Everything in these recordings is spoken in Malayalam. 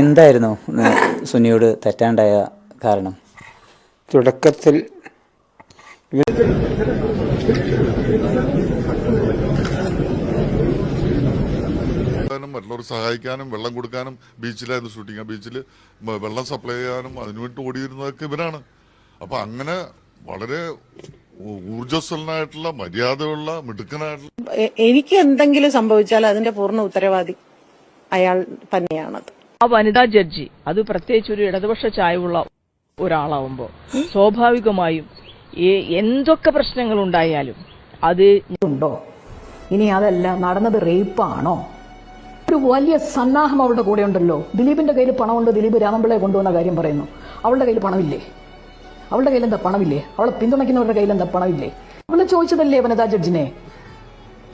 എന്തായിരുന്നു സുനിയോട് തെറ്റാണ്ടായ കാരണം? തുടക്കത്തിൽ മറ്റുള്ളവർ സഹായിക്കാനും വെള്ളം കൊടുക്കാനും ബീച്ചിലായിരുന്നു ഷൂട്ടിങ് ബീച്ചിൽ വെള്ളം സപ്ലൈ ചെയ്യാനും അതിനുവേണ്ടി ഓടിയിരുന്നതൊക്കെ ഇവരാണ്. അപ്പൊ അങ്ങനെ വളരെ ഊർജസ്വലനായിട്ടുള്ള ഊർജസ്വലനായിട്ടുള്ള മര്യാദയുള്ള മിടുക്കനായിട്ടുള്ള എനിക്ക് എന്തെങ്കിലും സംഭവിച്ചാൽ അതിന്റെ പൂർണ ഉത്തരവാദി അയാൾ തന്നെയാണത്. ആ വനിതാ ജഡ്ജി അത് പ്രത്യേകിച്ച് ഒരു ഇടതുപക്ഷ ചായവുള്ള ഒരാളാവുമ്പോൾ സ്വാഭാവികമായും എന്തൊക്കെ പ്രശ്നങ്ങൾ ഉണ്ടായാലും അത് ഉണ്ടോ? ഇനി അതല്ല നടന്നത് റേപ്പാണോ? ഒരു വലിയ സന്നാഹം അവളുടെ കൂടെ ഉണ്ടല്ലോ. ദിലീപിന്റെ കയ്യിൽ പണമുണ്ട് ദിലീപ് രാമപിള്ളയെ കൊണ്ടുവന്ന കാര്യം പറയുന്നു. അവളുടെ കയ്യിൽ പണമില്ലേ? അവളുടെ കയ്യിൽ എന്താ പണമില്ലേ? അവളെ പിന്തുണയ്ക്കുന്നവരുടെ കയ്യിൽ എന്താ പണമില്ലേ? അവളെ ചോദിച്ചതല്ലേ വനിതാ ജഡ്ജിനെ?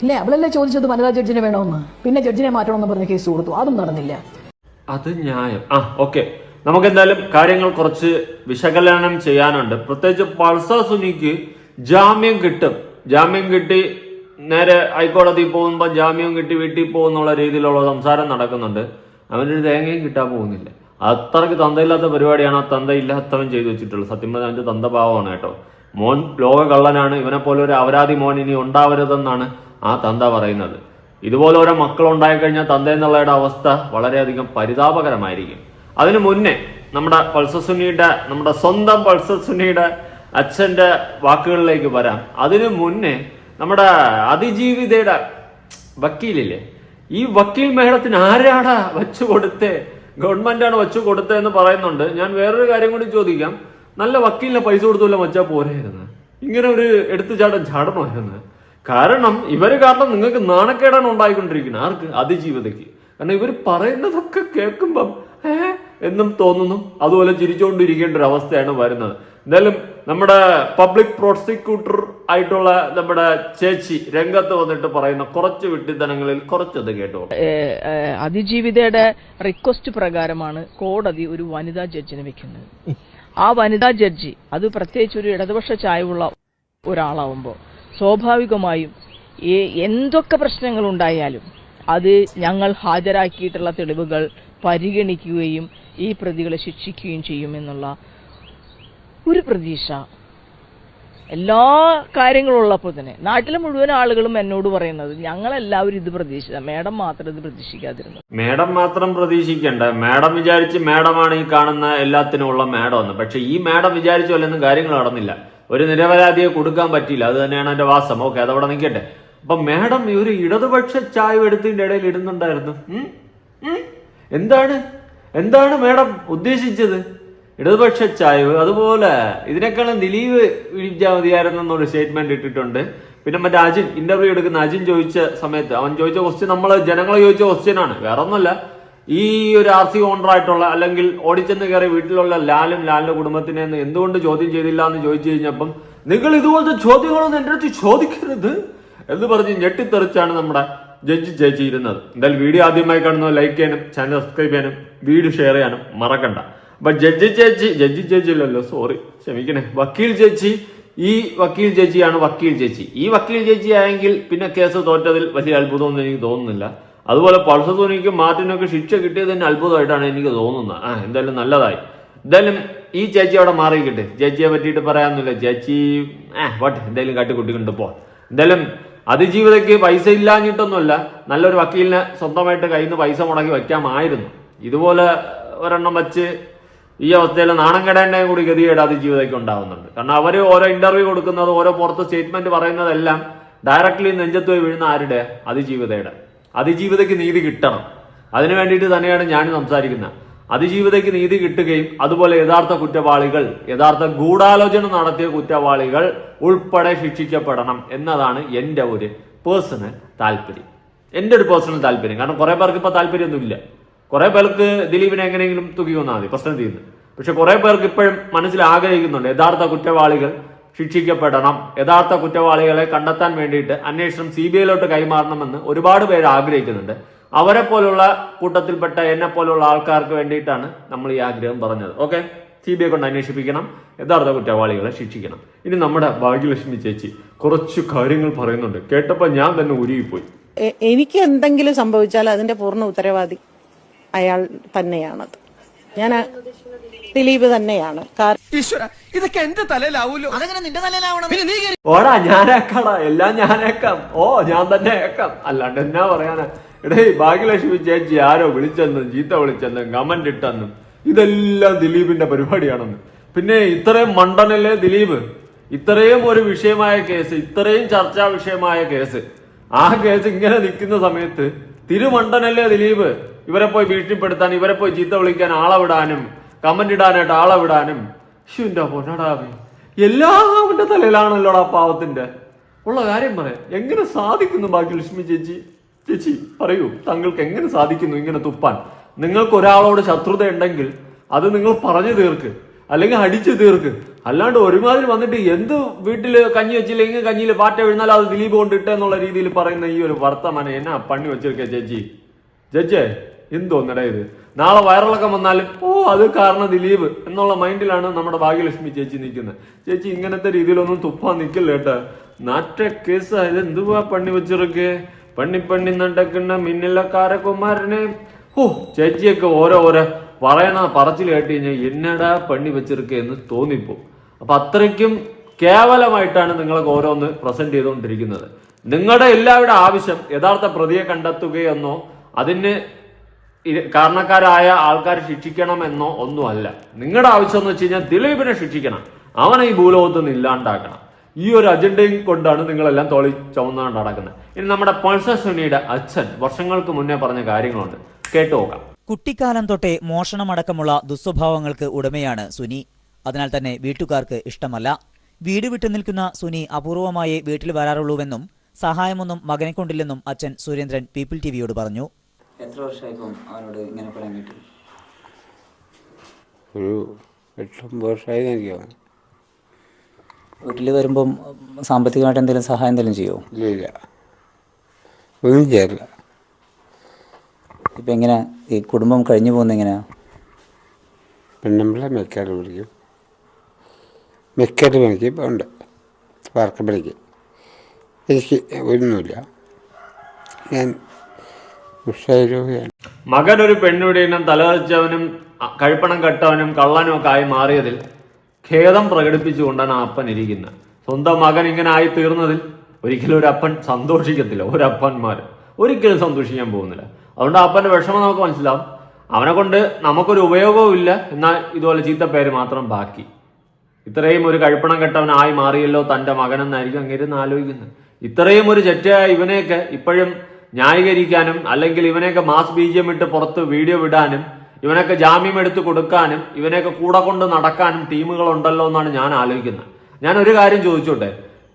ഇല്ലേ? അവളല്ലേ ചോദിച്ചത് വനിതാ ജഡ്ജിനെ വേണമെന്ന് പിന്നെ ജഡ്ജിനെ മാറ്റണമെന്ന് പറഞ്ഞ് കേസ് കൊടുത്തു. അതും നടന്നില്ല. അത് ന്യായം. ആ ഓക്കെ. നമുക്ക് എന്തായാലും കാര്യങ്ങൾ കുറച്ച് വിശകലനം ചെയ്യാനുണ്ട്. പ്രത്യേകിച്ച് പൾസ സുനിക്ക് ജാമ്യം കിട്ടും. ജാമ്യം കിട്ടി നേരെ ഹൈക്കോടതി പോകുമ്പോൾ ജാമ്യം കിട്ടി വീട്ടിൽ പോകുന്നുള്ള രീതിയിലുള്ള സംസാരം നടക്കുന്നുണ്ട്. അവനൊരു തേങ്ങയും കിട്ടാൻ പോകുന്നില്ല. അത്രയ്ക്ക് തന്തയില്ലാത്ത പരിപാടിയാണ് ആ തന്തയില്ലാത്തവൻ ചെയ്തു വെച്ചിട്ടുള്ളത്. സത്യം പറഞ്ഞാൽ അവന്റെ തന്ത പാവമാണ് കേട്ടോ. മോൻ ലോക കള്ളനാണ് ഇവനെ പോലെ ഒരു അപരാധി മോൻ ഇനി ഉണ്ടാവരുതെന്നാണ് ആ തന്ത പറയുന്നത്. ഇതുപോലെ ഓരോ മക്കളുണ്ടായി കഴിഞ്ഞാൽ തന്ത എന്നുള്ളയുടെ അവസ്ഥ വളരെയധികം പരിതാപകരമായിരിക്കും. അതിനു മുന്നേ നമ്മുടെ പൾസസുനിയുടെ നമ്മുടെ സ്വന്തം പൾസസുനിയുടെ അച്ഛന്റെ വാക്കുകളിലേക്ക് വരാം. അതിനു മുന്നേ നമ്മുടെ അതിജീവിതയുടെ വക്കീലില്ലേ ഈ വക്കീൽ മേളത്തിന് ആരാടാ വെച്ചു കൊടുത്തേ ഗവൺമെന്റാണ് വെച്ചു കൊടുത്തതെന്ന് പറയുന്നുണ്ട്. ഞാൻ വേറൊരു കാര്യം കൂടി ചോദിക്കാം. നല്ല വക്കീലിന് പൈസ കൊടുത്തുള്ള മച്ചാ പോരായിരുന്നു ഇങ്ങനെ ഒരു എടുത്തു എടുത്തുചാട്ടം ചാടണമായിരുന്നു. കാരണം ഇവർ കാരണം നിങ്ങൾക്ക് നാണക്കേടാണ് ഉണ്ടായിക്കൊണ്ടിരിക്കുന്നത്. ആർക്ക്? അതിജീവിതയ്ക്ക്. കാരണം ഇവർ പറയുന്നതൊക്കെ കേൾക്കുമ്പം ഏ? എന്നും തോന്നുന്നു. അതുപോലെ ചിരിച്ചുകൊണ്ടിരിക്കേണ്ട ഒരു അവസ്ഥയാണ് വരുന്നത്. എന്തായാലും നമ്മുടെ പബ്ലിക് പ്രോസിക്യൂട്ടർ ആയിട്ടുള്ള നമ്മുടെ ചേച്ചി രംഗത്ത് വന്നിട്ട് പറയുന്ന കുറച്ച് വിട്ടിത്തനങ്ങളിൽ കുറച്ചത് കേട്ടോ. അതിജീവിതയുടെ റിക്വസ്റ്റ് പ്രകാരമാണ് കോടതി ഒരു വനിതാ ജഡ്ജിനെ വെക്കുന്നത്. ആ വനിതാ ജഡ്ജി അത് പ്രത്യേകിച്ച് ഒരു ഇടതുപക്ഷ ചായവുള്ള ഒരാളാവുമ്പോൾ സ്വാഭാവികമായും എന്തൊക്കെ പ്രശ്നങ്ങൾ ഉണ്ടായാലും അത് ഞങ്ങൾ ഹാജരാക്കിയിട്ടുള്ള തെളിവുകൾ പരിഗണിക്കുകയും ഈ പ്രതികളെ ശിക്ഷിക്കുകയും ചെയ്യുമെന്നുള്ള ഒരു പ്രതീക്ഷ. എല്ലാ കാര്യങ്ങളും ഉള്ളപ്പോൾ തന്നെ നാട്ടിലെ മുഴുവൻ ആളുകളും എന്നോട് പറയുന്നത് ഞങ്ങളെല്ലാവരും ഇത് പ്രതീക്ഷിച്ച മേഡം മാത്രം ഇത് പ്രതീക്ഷിക്കാതിരുന്നു മേഡം മാത്രം പ്രതീക്ഷിക്കണ്ട. മേഡം വിചാരിച്ച് മേഡമാണ് ഈ കാണുന്ന എല്ലാത്തിനും ഉള്ള മേഡം എന്ന്. പക്ഷെ ഈ മേഡം വിചാരിച്ചു അല്ലെന്നും കാര്യങ്ങൾ നടന്നില്ല. ഒരു നിരപരാധിയെ കൊടുക്കാൻ പറ്റിയില്ല. അത് തന്നെയാണ് എന്റെ വാസം. ഓക്കെ അതവിടെ നിൽക്കട്ടെ. അപ്പൊ മാഡം ഈ ഒരു ഇടതുപക്ഷ ചായ എടുത്തിന്റെ ഇടയിൽ ഇടുന്നുണ്ടായിരുന്നു? എന്താണ്? എന്താണ് മാഡം ഉദ്ദേശിച്ചത്? ഇടതുപക്ഷ ചായവ് അതുപോലെ ഇതിനേക്കാളും ദിലീപ് ഇടിച്ചാൽ മതിയായിരുന്നു എന്നൊരു സ്റ്റേറ്റ്മെന്റ് ഇട്ടിട്ടുണ്ട്. പിന്നെ മറ്റേ അജിൻ ഇന്റർവ്യൂ എടുക്കുന്ന അജിൻ ചോദിച്ച സമയത്ത് അവൻ ചോദിച്ച ക്വസ്റ്റ്യൻ നമ്മൾ ജനങ്ങളെ ചോദിച്ച ക്വസ്റ്റ്യൻ ആണ്. വേറെ ഒന്നുമല്ല ഈ ഒരു ആർ സി ഓണറായിട്ടുള്ള അല്ലെങ്കിൽ ഓടിച്ചെന്ന് കയറി വീട്ടിലുള്ള ലാലും ലാലിന്റെ കുടുംബത്തിനെ എന്തുകൊണ്ട് ചോദ്യം ചെയ്തില്ല എന്ന് ചോദിച്ചു കഴിഞ്ഞപ്പം നിങ്ങൾ ഇതുപോലത്തെ ചോദ്യങ്ങളൊന്നും എന്റെ അടുത്ത് ചോദിക്കരുത് എന്ന് പറഞ്ഞ് ഞെട്ടിത്തെറിച്ചാണ് നമ്മുടെ ജഡ്ജി ചേച്ചി ഇരുന്നത്. എന്തായാലും വീഡിയോ ആദ്യമായി കാണുന്നത് ലൈക്ക് ചെയ്യാനും ചാനൽ സബ്സ്ക്രൈബ് ചെയ്യാനും വീഡിയോ ഷെയർ ചെയ്യാനും മറക്കണ്ട. അപ്പൊ ജഡ്ജി ചേച്ചി ജഡ്ജി ചേച്ചി അല്ലല്ലോ സോറി ക്ഷമിക്കണേ. വക്കീൽ ചേച്ചി ഈ വക്കീൽ ചേച്ചിയാണ് വക്കീൽ ചേച്ചി. ഈ വക്കീൽ ചേച്ചി ആയെങ്കിൽ പിന്നെ കേസ് തോറ്റതിൽ വലിയ അത്ഭുതമൊന്നും എനിക്ക് തോന്നുന്നില്ല. അതുപോലെ പൾസർ സോനിക്കും മാർട്ടിനൊക്കെ ശിക്ഷ കിട്ടിയത് തന്നെ അത്ഭുതമായിട്ടാണ് എനിക്ക് തോന്നുന്നത്. ആ എന്തായാലും നല്ലതായി. എന്തായാലും ഈ ചേച്ചി അവിടെ മാറിക്കിട്ടെ ചേച്ചിയെ പറ്റിയിട്ട് പറയാനൊന്നുമില്ല. ചേച്ചി ഏഹ് വട്ട് എന്തായാലും കാട്ടിക്കുട്ടിക്കൊണ്ട് പോ. എന്തായാലും അതിജീവിതയ്ക്ക് പൈസ ഇല്ലാഞ്ഞിട്ടൊന്നുമല്ല നല്ലൊരു വക്കീലിനെ സ്വന്തമായിട്ട് കയ്യിൽ നിന്ന് പൈസ മുടക്കി വയ്ക്കാമായിരുന്നു. ഇതുപോലെ ഒരെണ്ണം വെച്ച് ഈ അവസ്ഥയിൽ നാണം കെടേണ്ട കൂടി ഗതികേട് അതിജീവിതയ്ക്ക് ഉണ്ടാവുന്നുണ്ട്. കാരണം അവർ ഓരോ ഇന്റർവ്യൂ കൊടുക്കുന്നത് ഓരോ പുറത്ത് സ്റ്റേറ്റ്മെന്റ് പറയുന്നതെല്ലാം ഡയറക്ട്ലി നെഞ്ചത്ത് പോയി വീഴുന്ന ആരുടെ? അതിജീവിതയുടെ. അതിജീവിതയ്ക്ക് നീതി കിട്ടണം. അതിനു വേണ്ടിയിട്ട് തന്നെയാണ് ഞാൻ സംസാരിക്കുന്നത്. അതിജീവിതയ്ക്ക് നീതി കിട്ടുകയും അതുപോലെ യഥാർത്ഥ കുറ്റവാളികൾ യഥാർത്ഥ ഗൂഢാലോചന നടത്തിയ കുറ്റവാളികൾ ഉൾപ്പെടെ ശിക്ഷിക്കപ്പെടണം എന്നതാണ് എന്റെ ഒരു പേഴ്സണൽ താല്പര്യം. എന്റെ ഒരു പേഴ്സണൽ താല്പര്യം. കാരണം കുറെ പേർക്ക് ഇപ്പൊ താല്പര്യമൊന്നുമില്ല. കുറെ പേർക്ക് ദിലീപിനെ എങ്ങനെയെങ്കിലും തുകി കൊന്നാൽ മതി പ്രശ്നം തീരുന്നു പക്ഷെ കുറെ പേർക്ക് ഇപ്പോഴും മനസ്സിൽ ആഗ്രഹിക്കുന്നുണ്ട് യഥാർത്ഥ കുറ്റവാളികൾ ശിക്ഷിക്കപ്പെടണം. യഥാർത്ഥ കുറ്റവാളികളെ കണ്ടെത്താൻ വേണ്ടിയിട്ട് അന്വേഷണം സി ബി ഐയിലോട്ട് കൈമാറണമെന്ന് ഒരുപാട് പേര് ആഗ്രഹിക്കുന്നുണ്ട്. അവരെ പോലുള്ള കൂട്ടത്തിൽപ്പെട്ട എന്നെ പോലുള്ള ആൾക്കാർക്ക് വേണ്ടിയിട്ടാണ് നമ്മൾ ഈ ആഗ്രഹം പറഞ്ഞത്. ഓക്കെ സി ബി ഐ കൊണ്ട് അന്വേഷിപ്പിക്കണം. യഥാർത്ഥ കുറ്റവാളികളെ ശിക്ഷിക്കണം. ഇനി നമ്മുടെ ഭാഗ്യലക്ഷ്മി ചേച്ചി കുറച്ച് കാര്യങ്ങൾ പറയുന്നുണ്ട്. കേട്ടപ്പോൾ ഞാൻ തന്നെ ഉരുകിപ്പോയി. എനിക്ക് എന്തെങ്കിലും സംഭവിച്ചാൽ അതിന്റെ പൂർണ ഉത്തരവാദി അയാൾ തന്നെയാണത്. ഞാൻ ദിലീപ് തന്നെയാണ്. ഇതൊക്കെ എന്റെ തലയിലാവൂലോ? അതെങ്ങനെ നിന്റെ തലയിലാവണം? പിന്നെ നീ ഓടാ ഞാനേക്കാടാ എല്ലാം ഞാനേക്കാം. ഓ ഞാൻ തന്നെ ഏക്കാം. അല്ലാണ്ട് എന്നാ പറയാനാ? എടേ ഭാഗ്യലക്ഷ്മി ചേച്ചി ആരോ വിളിച്ചെന്നും ചീത്ത വിളിച്ചെന്നും കമന്റ് ഇട്ടെന്നും ഇതെല്ലാം ദിലീപിന്റെ പരിപാടിയാണെന്ന്. പിന്നെ ഇത്രയും മണ്ടനല്ലേ ദിലീപ്? ഇത്രയും ഒരു വിഷയമായ കേസ് ഇത്രയും ചർച്ചാ വിഷയമായ കേസ്. ആ കേസ് ഇങ്ങനെ നിൽക്കുന്ന സമയത്ത് തിരുമണ്ടനല്ലേ ദിലീപ്? ഇവരെ പോയി ഭീഷണിപ്പെടുത്താൻ ഇവരെ പോയി ചീത്ത വിളിക്കാൻ ആളെ വിടാനും കമന്റ് ഇടാനായിട്ട് ആളെ വിടാനും ശിവന്റെ പൊന്നടാവേ എല്ലാം അവന്റെ തലയിലാണല്ലോടാ പാവത്തിന്റെ. ഉള്ള കാര്യം പറയാം. എങ്ങനെ സാധിക്കുന്നു ബാക്കി ലക്ഷ്മി ചേച്ചി? ചേച്ചി പറയൂ. താങ്കൾക്ക് എങ്ങനെ സാധിക്കുന്നു ഇങ്ങനെ തുപ്പാൻ? നിങ്ങൾക്ക് ഒരാളോട് ശത്രുത ഉണ്ടെങ്കിൽ അത് നിങ്ങൾ പറഞ്ഞു തീർക്ക്. അല്ലെങ്കിൽ അടിച്ചു തീർക്ക്. അല്ലാണ്ട് ഒരുമാതിരി വന്നിട്ട് എന്ത് വീട്ടിൽ കഞ്ഞി വെച്ചില്ലെങ്കിൽ കഞ്ഞിയിൽ പാറ്റ വീഴുന്നാൽ അത് ദിലീപ് കൊണ്ടിട്ടെന്നുള്ള രീതിയിൽ പറയുന്ന ഈ ഒരു വർത്തമാനം എന്നാ പണി വെച്ചിരിക്കേ ചേച്ചി? ചേച്ചേ എന്തോന്നടാ ഇത്? നാളെ വയറിളക്കം വന്നാലും ഓ അത് കാരണം ദിലീപ് എന്നുള്ള മൈൻഡിലാണ് നമ്മുടെ ഭാഗ്യലക്ഷ്മി ചേച്ചി നിൽക്കുന്നത്. ചേച്ചി ഇങ്ങനത്തെ രീതിയിലൊന്നും തുപ്പാൻ നിൽക്കില്ല കേട്ടോ. നാറ്റ കേസ് ഇത് എന്തുവാ പണി വെച്ചിരിക്കേ പണ്ണി പണ്ണി നടക്കുന്ന മിന്നിലക്കാര കുമാരനെ ഓ ചേച്ചിയൊക്കെ ഓരോ ഓരോ പറയണ പറച്ചിൽ കേട്ട് കഴിഞ്ഞാൽ എന്നടാ പണി വെച്ചിരിക്കേ എന്ന് തോന്നിപ്പോ അപ്പൊ അത്രയ്ക്കും കേവലമായിട്ടാണ് നിങ്ങൾക്ക് ഓരോന്ന് പ്രസന്റ് ചെയ്തുകൊണ്ടിരിക്കുന്നത്. നിങ്ങളുടെ എല്ലാവരുടെ ആവശ്യം യഥാർത്ഥ പ്രതിയെ കണ്ടെത്തുകയെന്നോ അതിന് കാരണക്കാരായ ആൾക്കാർ ശിക്ഷിക്കണമെന്നോ ഒന്നുമല്ല. നിങ്ങളുടെ ആവശ്യം എന്ന് വെച്ച് കഴിഞ്ഞാൽ ദിലീപിനെ ശിക്ഷിക്കണം. അവനെ ഈ ഭൂലോകത്ത് നിന്ന് ഇല്ലാണ്ടാക്കണം. ഈ ഒരു അജണ്ടയും കൊണ്ടാണ് നിങ്ങളെല്ലാം തോളി ചുമന്നുകൊണ്ട് നടക്കുന്നത്. ഇനി നമ്മുടെ പൾസർ സുനിയുടെ അച്ഛൻ വർഷങ്ങൾക്ക് മുന്നേ പറഞ്ഞ കാര്യങ്ങളുണ്ട്. കേട്ടു നോക്കാം. കുട്ടിക്കാലം തൊട്ടേ മോഷണമടക്കമുള്ള ദുസ്വഭാവങ്ങൾക്ക് ഉടമയാണ് സുനി. അതിനാൽ തന്നെ വീട്ടുകാർക്ക് ഇഷ്ടമല്ല. വീട് വിട്ടു നിൽക്കുന്ന സുനി അപൂർവമായേ വീട്ടിൽ വരാറുള്ളൂവെന്നും സഹായമൊന്നും മകനെ കൊണ്ടില്ലെന്നും അച്ഛൻ സുരേന്ദ്രൻ പീപ്പിൾ ടിവിയോട് പറഞ്ഞു. എത്ര വർഷമായിപ്പം അവനോട് ഇങ്ങനെ പിണങ്ങിയിട്ട് ഒരു എട്ടൊമ്പത് വർഷമായി എനിക്ക് വീട്ടിൽ വരുമ്പം സാമ്പത്തികമായിട്ട് എന്തെങ്കിലും സഹായം എന്തെങ്കിലും ചെയ്യുമോ ഇല്ല ഇല്ല. ഒന്നും ചെയ്യാറില്ല. ഇപ്പം എങ്ങനെ ഈ കുടുംബം കഴിഞ്ഞു പോകുന്ന എങ്ങനെയാ? പെണ്ണുമ്പിള്ള മെക്കാട് പിടിക്കും മെക്കാട് പണിക്ക് ഇപ്പം ഉണ്ട്. വാർക്കപ്പണിക്ക് എനിക്ക് ഒന്നുമില്ല. ഞാൻ ഉഷാരോഗ്യാണ്. മകൻ ഒരു പെണ്ണുടിയനും തലവച്ചവനും അ- കഴിപ്പണം കെട്ടവനും കള്ളനും ഒക്കെ ആയി മാറിയതിൽ ഖേദം പ്രകടിപ്പിച്ചുകൊണ്ടാണ് അപ്പൻ ഇരിക്കുന്നത്. സ്വന്തം മകൻ ഇങ്ങനെ ആയി തീർന്നതിൽ ഒരിക്കലും ഒരു അപ്പൻ സന്തോഷിക്കത്തില്ല. ഒരു അപ്പന്മാർ ഒരിക്കലും സന്തോഷിക്കാൻ പോകുന്നില്ല. അതുകൊണ്ട് അപ്പന്റെ വിഷമം നമുക്ക് മനസ്സിലാവും. അവനെ കൊണ്ട് നമുക്കൊരു ഉപയോഗവും ഇല്ല. എന്നാൽ ഇതുപോലെ പേര് മാത്രം ബാക്കി. ഇത്രയും ഒരു കഴിപ്പണം കെട്ടവനായി മാറിയല്ലോ തന്റെ മകനെന്നായിരിക്കും അങ്ങേരുന്ന് ആലോചിക്കുന്നത്. ഇത്രയും ഒരു ചെറ്റയായ ഇവനെയൊക്കെ ഇപ്പോഴും ന്യായീകരിക്കാനും അല്ലെങ്കിൽ ഇവനെയൊക്കെ മാസ് ബീജം ഇട്ട് പുറത്ത് വീഡിയോ വിടാനും ഇവനൊക്കെ ജാമ്യം എടുത്ത് കൊടുക്കാനും ഇവനെയൊക്കെ കൂടെ കൊണ്ട് നടക്കാനും ടീമുകൾ ഉണ്ടല്ലോ എന്നാണ് ഞാൻ ആലോചിക്കുന്നത്. ഞാൻ ഒരു കാര്യം ചോദിച്ചോട്ടെ?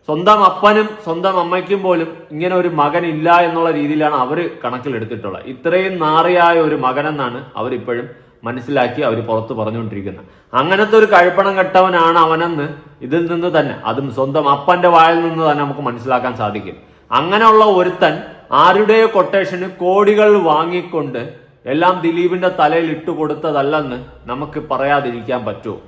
സ്വന്തം അപ്പനും സ്വന്തം അമ്മയ്ക്കും പോലും ഇങ്ങനെ ഒരു മകൻ ഇല്ല എന്നുള്ള രീതിയിലാണ് അവർ കണക്കിലെടുത്തിട്ടുള്ളത്. ഇത്രയും നാറിയായ ഒരു മകനെന്നാണ് അവരിപ്പോഴും മനസ്സിലാക്കി അവർ പുറത്ത് പറഞ്ഞുകൊണ്ടിരിക്കുന്നത്. അങ്ങനത്തെ ഒരു കഴിപ്പണം കെട്ടവനാണ് അവനെന്ന് ഇതിൽ നിന്ന് തന്നെ അതും സ്വന്തം അപ്പന്റെ വായിൽ നിന്ന് തന്നെ നമുക്ക് മനസ്സിലാക്കാൻ സാധിക്കും. അങ്ങനെയുള്ള ഒരുത്തൻ ആരുടെയോ കൊട്ടേഷന് കോടികൾ വാങ്ങിക്കൊണ്ട് എല്ലാം ദിലീപിന്റെ തലയിൽ ഇട്ടു കൊടുത്തതല്ലെന്ന് നമുക്ക് പറയാതിരിക്കാൻ പറ്റുമോ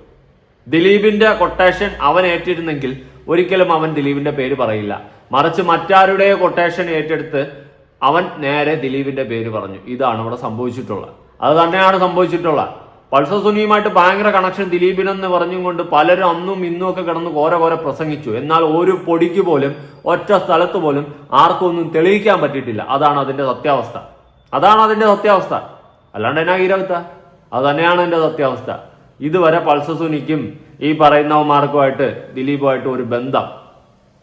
ദിലീപിന്റെ കൊട്ടേഷൻ അവൻ ഏറ്റിരുന്നെങ്കിൽ ഒരിക്കലും അവൻ ദിലീപിന്റെ പേര് പറയില്ല. മറിച്ച് മറ്റാരുടെയോ കൊട്ടേഷൻ ഏറ്റെടുത്ത് അവൻ നേരെ ദിലീപിന്റെ പേര് പറഞ്ഞു. ഇതാണ് ഇവിടെ സംഭവിച്ചിട്ടുള്ളത്. അത് തന്നെയാണ് സംഭവിച്ചിട്ടുള്ളത്. പൾസർ സുനിയുമായിട്ട് ഭയങ്കര കണക്ഷൻ ദിലീപിനെന്ന് പറഞ്ഞും കൊണ്ട് പലരും അന്നും ഇന്നും ഒക്കെ കിടന്ന് കോര കോര പ്രസംഗിച്ചു. എന്നാൽ ഒരു പൊടിക്ക് പോലും ഒറ്റ സ്ഥലത്ത് പോലും ആർക്കും ഒന്നും തെളിയിക്കാൻ പറ്റിയിട്ടില്ല. അതാണ് അതിന്റെ സത്യാവസ്ഥ. അതാണ് അതിന്റെ സത്യാവസ്ഥ. അല്ലാണ്ട് എന്നാ ഗീരവത്ത അത് തന്നെയാണ് എന്റെ സത്യാവസ്ഥ. ഇതുവരെ പൾസർ സുനിക്കും ഈ പറയുന്നവന്മാർക്കുമായിട്ട് ദിലീപുമായിട്ട് ഒരു ബന്ധം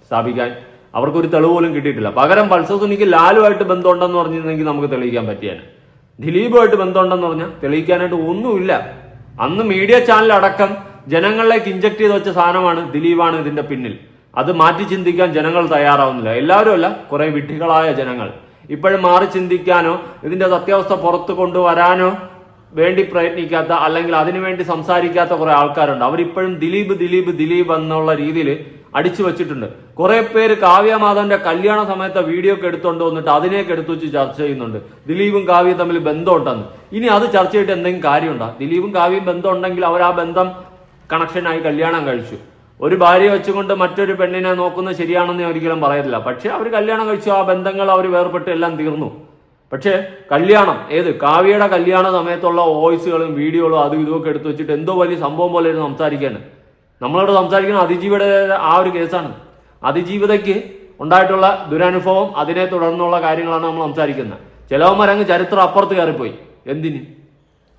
സ്ഥാപിക്കാൻ അവർക്കൊരു തെളിവ് പോലും കിട്ടിയിട്ടില്ല. പകരം പൾസർ സുനിക്ക് ലാലുമായിട്ട് ബന്ധമുണ്ടെന്ന് പറഞ്ഞിരുന്നെങ്കിൽ നമുക്ക് തെളിയിക്കാൻ പറ്റിയാണ് ദിലീപുമായിട്ട് ബന്ധമുണ്ടെന്ന് പറഞ്ഞാൽ തെളിയിക്കാനായിട്ട് ഒന്നുമില്ല. അന്ന് മീഡിയ ചാനൽ അടക്കം ജനങ്ങളിലേക്ക് ഇഞ്ചക്ട് ചെയ്ത് വെച്ച സാധനമാണ് ദിലീപാണ് ഇതിന്റെ പിന്നിൽ. അത് മാറ്റി ചിന്തിക്കാൻ ജനങ്ങൾ തയ്യാറാവുന്നില്ല. എല്ലാവരും അല്ല കുറെ വിഡ്ഢികളായ ജനങ്ങൾ. ഇപ്പോഴും മാറി ചിന്തിക്കാനോ ഇതിന്റെ സത്യാവസ്ഥ പുറത്തു കൊണ്ടുവരാനോ വേണ്ടി പ്രയത്നിക്കാത്ത അല്ലെങ്കിൽ അതിനുവേണ്ടി സംസാരിക്കാത്ത കുറെ ആൾക്കാരുണ്ട്. അവരിപ്പോഴും ദിലീപ് ദിലീപ് ദിലീപ് എന്നുള്ള രീതിയിൽ അടിച്ചു വെച്ചിട്ടുണ്ട്. കുറെ പേര് കാവ്യ മാധവന്റെ കല്യാണ സമയത്തെ വീഡിയോ ഒക്കെ എടുത്തോണ്ട് വന്നിട്ട് അതിനെയൊക്കെ എടുത്തു വെച്ച് ചർച്ച ചെയ്യുന്നുണ്ട്. ദിലീപും കാവ്യം തമ്മിൽ ബന്ധമുണ്ടെന്ന്. ഇനി അത് ചർച്ച ചെയ്തിട്ട് എന്തെങ്കിലും കാര്യമുണ്ടോ? ദിലീപും കാവ്യയും ബന്ധം ഉണ്ടെങ്കിൽ അവർ ആ ബന്ധം കണക്ഷനായി കല്യാണം കഴിച്ചു. ഒരു ഭാര്യ വെച്ചുകൊണ്ട് മറ്റൊരു പെണ്ണിനെ നോക്കുന്നത് ശരിയാണെന്ന് ഒരിക്കലും പറയത്തില്ല. പക്ഷേ അവർ കല്യാണം കഴിച്ചു. ആ ബന്ധങ്ങൾ അവർ വേർപെട്ട് എല്ലാം തീർന്നു. പക്ഷേ കല്യാണം ഏത്? കാവ്യയുടെ കല്യാണ സമയത്തുള്ള വോയിസുകളും വീഡിയോകളും അതും ഇതുമൊക്കെ എടുത്തു വെച്ചിട്ട് എന്തോ വലിയ സംഭവം പോലെ ഇരുന്ന് നമ്മളോട് സംസാരിക്കുന്ന അതിജീവിയുടെ ആ ഒരു കേസാണ്. അതിജീവിതയ്ക്ക് ഉണ്ടായിട്ടുള്ള ദുരനുഭവം അതിനെ തുടർന്നുള്ള കാര്യങ്ങളാണ് നമ്മൾ സംസാരിക്കുന്നത്. ചിലവന്മാരങ്ങ് ചരിത്രം അപ്പുറത്ത് കയറിപ്പോയി. എന്തിന്?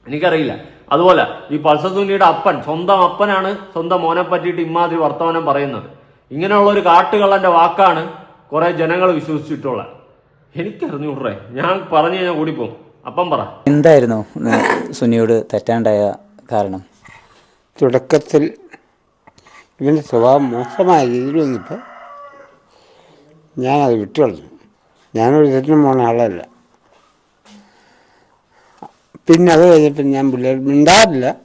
എനിക്കറിയില്ല. അതുപോലെ ഈ പൾസസുനിയുടെ അപ്പൻ സ്വന്തം അപ്പനാണ് സ്വന്തം മോനെ പറ്റിയിട്ട് ഇമാതിരി വർത്തമാനം പറയുന്നത്. ഇങ്ങനെയുള്ള ഒരു കാട്ടുകള്ളന്റെ വാക്കാണ് കുറെ ജനങ്ങൾ വിശ്വസിച്ചിട്ടുള്ളത്. എനിക്കറിഞ്ഞൂടേ ഞാൻ പറഞ്ഞു കഴിഞ്ഞാൽ കൂടിപ്പോകും അപ്പം പറ. എന്തായിരുന്നു സുനിയോട് തെറ്റാണ്ടായ കാരണം? തുടക്കത്തിൽ ഇവന്റെ സ്വഭാവം മോശമായ രീതിയിൽ വന്നിപ്പോൾ ഞാനത് വിട്ടുകളഞ്ഞു. ഞാനൊരു തെറ്റിനും പോണ ആളല്ല. പിന്നെ അത് കഴിഞ്ഞപ്പോൾ ഞാൻ പിള്ളേർ മിണ്ടാറില്ല.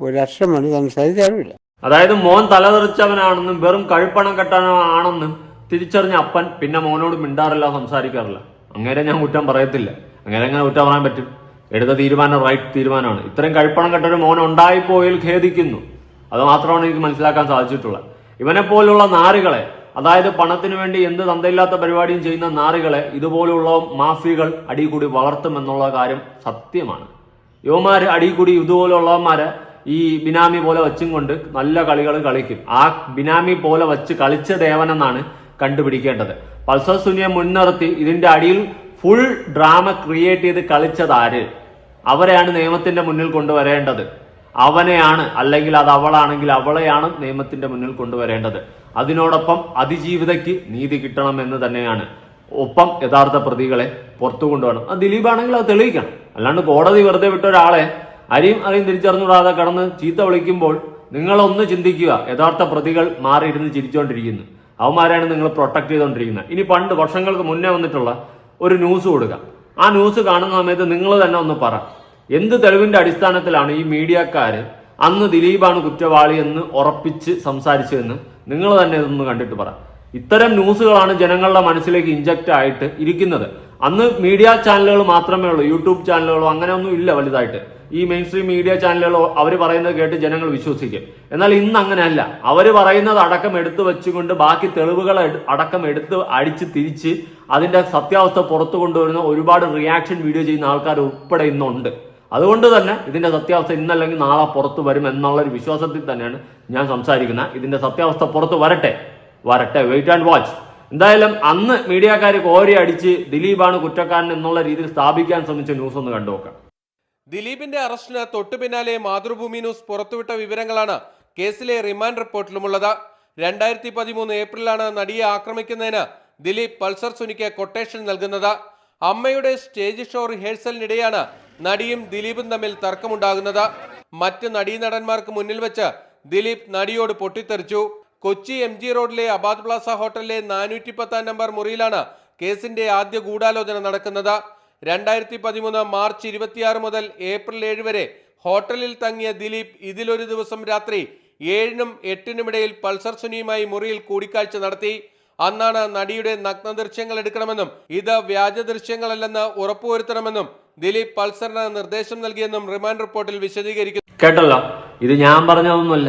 ഒരക്ഷരം വേണ്ടി സംസാരിക്കാറുമില്ല. അതായത് മോൻ തലതെറിച്ചവനാണെന്നും വെറും കഴുപ്പണം കെട്ടാനാണെന്നും തിരിച്ചറിഞ്ഞ അപ്പൻ പിന്നെ മോനോട് മിണ്ടാറില്ല സംസാരിക്കാറില്ല. അങ്ങനെ ഞാൻ കുറ്റം പറയത്തില്ല. അങ്ങനെ എങ്ങനെ കുറ്റം പറയാൻ പറ്റും? എടുത്ത തീരുമാനം റൈറ്റ് തീരുമാനമാണ്. ഇത്രയും കഴുപ്പണം കെട്ടൊരു മോൻ ഉണ്ടായിപ്പോയിൽ ഖേദിക്കുന്നു. അത് മാത്രമാണ് എനിക്ക് മനസ്സിലാക്കാൻ സാധിച്ചിട്ടുള്ളത്. ഇവനെ പോലുള്ള നാറുകളെ അതായത് പണത്തിന് വേണ്ടി എന്ത് തന്തയില്ലാത്ത പരിപാടിയും ചെയ്യുന്ന നാറുകളെ ഇതുപോലുള്ള മാഫികൾ അടി കൂടി വളർത്തുമെന്നുള്ള കാര്യം സത്യമാണ്. യുവമാർ അടി കൂടി ഇതുപോലുള്ളവന്മാരെ ഈ ബിനാമി പോലെ വച്ചും കൊണ്ട് നല്ല കളികൾ കളിക്കും. ആ ബിനാമി പോലെ വച്ച് കളിച്ച ദേവനെന്നാണ് കണ്ടുപിടിക്കേണ്ടത്. പൾസർ സുനിയെ മുൻനിർത്തി ഇതിന്റെ അടിയിൽ ഫുൾ ഡ്രാമ ക്രിയേറ്റ് ചെയ്ത് കളിച്ചതാര് അവരെയാണ് നിയമത്തിന്റെ മുന്നിൽ കൊണ്ടുവരേണ്ടത്. അവനെയാണ് അല്ലെങ്കിൽ അത് അവളാണെങ്കിൽ അവളെയാണ് നിയമത്തിന്റെ മുന്നിൽ കൊണ്ടുവരേണ്ടത്. അതിനോടൊപ്പം അതിജീവിതയ്ക്ക് നീതി കിട്ടണം എന്ന് തന്നെയാണ്. ഒപ്പം യഥാർത്ഥ പ്രതികളെ പുറത്തു കൊണ്ടുവരണം. അത് ദിലീപാണെങ്കിൽ അത് തെളിയിക്കണം. അല്ലാണ്ട് കോടതി വെറുതെ വിട്ട ഒരാളെ അരിയും അറിയും തിരിച്ചറിഞ്ഞുകൂടാതെ കടന്ന് ചീത്ത വിളിക്കുമ്പോൾ നിങ്ങളൊന്ന് ചിന്തിക്കുക. യഥാർത്ഥ പ്രതികൾ മാറിയിരുന്ന് ചിരിച്ചുകൊണ്ടിരിക്കുന്നു അവന്മാരാണ് നിങ്ങൾ പ്രൊട്ടക്ട് ചെയ്തുകൊണ്ടിരിക്കുന്നത് ഇനി പണ്ട് വർഷങ്ങൾക്ക് മുന്നേ വന്നിട്ടുള്ള ഒരു ന്യൂസ് കൊടുക്കാം. ആ ന്യൂസ് കാണുന്ന സമയത്ത് നിങ്ങൾ തന്നെ ഒന്ന് പറ. എന്ത് തെളിവിന്റെ അടിസ്ഥാനത്തിലാണ് ഈ മീഡിയക്കാര് അന്ന് ദിലീപാണ് കുറ്റവാളി എന്ന് ഉറപ്പിച്ച് സംസാരിച്ചതെന്ന് നിങ്ങൾ തന്നെ ഇതൊന്ന് കണ്ടിട്ട് പറ. ഇത്തരം ന്യൂസുകളാണ് ജനങ്ങളുടെ മനസ്സിലേക്ക് ഇഞ്ചക്ട് ആയിട്ട് ഇരിക്കുന്നത്. അന്ന് മീഡിയ ചാനലുകൾ മാത്രമേ ഉള്ളൂ. യൂട്യൂബ് ചാനലുകളോ അങ്ങനെയൊന്നും ഇല്ല വലുതായിട്ട്. ഈ മെയിൻ സ്ട്രീം മീഡിയ ചാനലുകളോ അവർ പറയുന്നത് കേട്ട് ജനങ്ങൾ വിശ്വസിക്കും. എന്നാൽ ഇന്ന് അങ്ങനെയല്ല. അവർ പറയുന്നത് അടക്കം എടുത്തു വെച്ചുകൊണ്ട് ബാക്കി തെളിവുകൾ അടക്കം എടുത്ത് അടിച്ച് തിരിച്ച് അതിന്റെ സത്യാവസ്ഥ പുറത്തു കൊണ്ടുവരുന്ന ഒരുപാട് റിയാക്ഷൻ വീഡിയോ ചെയ്യുന്ന ആൾക്കാർ ഉൾപ്പെടെ ഇന്നുണ്ട്. അതുകൊണ്ട് തന്നെ ഇതിന്റെ സത്യാവസ്ഥ ഇന്നല്ലെങ്കിൽ നാളെ പുറത്തു വരും എന്നുള്ള ഒരു വിശ്വാസത്തിൽ തന്നെയാണ് ഞാൻ സംസാരിക്കുന്നത്. ഇതിന്റെ സത്യാവസ്ഥ പുറത്ത് വരട്ടെ. വരട്ടെ. വെയിറ്റ് ആൻഡ് വാച്ച് എന്തായാലും അന്ന് മീഡിയക്കാർ കോരി അടിച്ച് ദിലീപാണ് കുറ്റക്കാരൻ എന്നുള്ള രീതിയിൽ സ്ഥാപിക്കാൻ ശ്രമിച്ച ന്യൂസ് ഒന്ന് കണ്ടു നോക്കാം. ദിലീപിന്റെ അറസ്റ്റിന് തൊട്ടു പിന്നാലെ മാതൃഭൂമി ന്യൂസ് പുറത്തുവിട്ട വിവരങ്ങളാണ് കേസിലെ റിമാൻഡ് റിപ്പോർട്ടിലുമുള്ളത്. രണ്ടായിരത്തി പതിമൂന്ന് ഏപ്രിലാണ് നടിയെ ആക്രമിക്കുന്നതിന് ദിലീപ് പൾസർ സുനിക്ക് കൊട്ടേഷൻ നൽകുന്നത്. അമ്മയുടെ സ്റ്റേജ് ഷോ റിഹേഴ്സലിനിടെയാണ് നടിയും ദിലീപും തമ്മിൽ തർക്കമുണ്ടാകുന്നത് മറ്റ് നടീനടന്മാർക്ക് മുന്നിൽ വെച്ച് ദിലീപ് നടിയോട് പൊട്ടിത്തെറിച്ചു. കൊച്ചി എം ജി റോഡിലെ അബാദ് പ്ലാസ ഹോട്ടലിലെ നാനൂറ്റി പത്താം നമ്പർ മുറിയിലാണ് കേസിന്റെ ആദ്യ ഗൂഢാലോചന നടക്കുന്നത്. രണ്ടായിരത്തി പതിമൂന്ന് മാർച്ച് ഇരുപത്തിയാറ് മുതൽ ഏപ്രിൽ ഏഴ് വരെ ഹോട്ടലിൽ തങ്ങിയ ദിലീപ് ഇതിലൊരു ദിവസം രാത്രി ഏഴിനും എട്ടിനുമിടയിൽ പൾസർ സുനിയുമായി മുറിയിൽ കൂടിക്കാഴ്ച നടത്തി. അന്നാണ് നടിയുടെ നഗ്ന ദൃശ്യങ്ങൾ എടുക്കണമെന്നും ഇത് വ്യാജ ദൃശ്യങ്ങളല്ലെന്ന് ഉറപ്പുവരുത്തണമെന്നും ദിലീപ് പൾസറിന് നിർദ്ദേശം നൽകിയെന്നും റിമാൻഡ് റിപ്പോർട്ടിൽ വിശദീകരിക്കുന്നു. കേട്ടല്ലോ. ഇത് ഞാൻ പറഞ്ഞതൊന്നുമല്ല.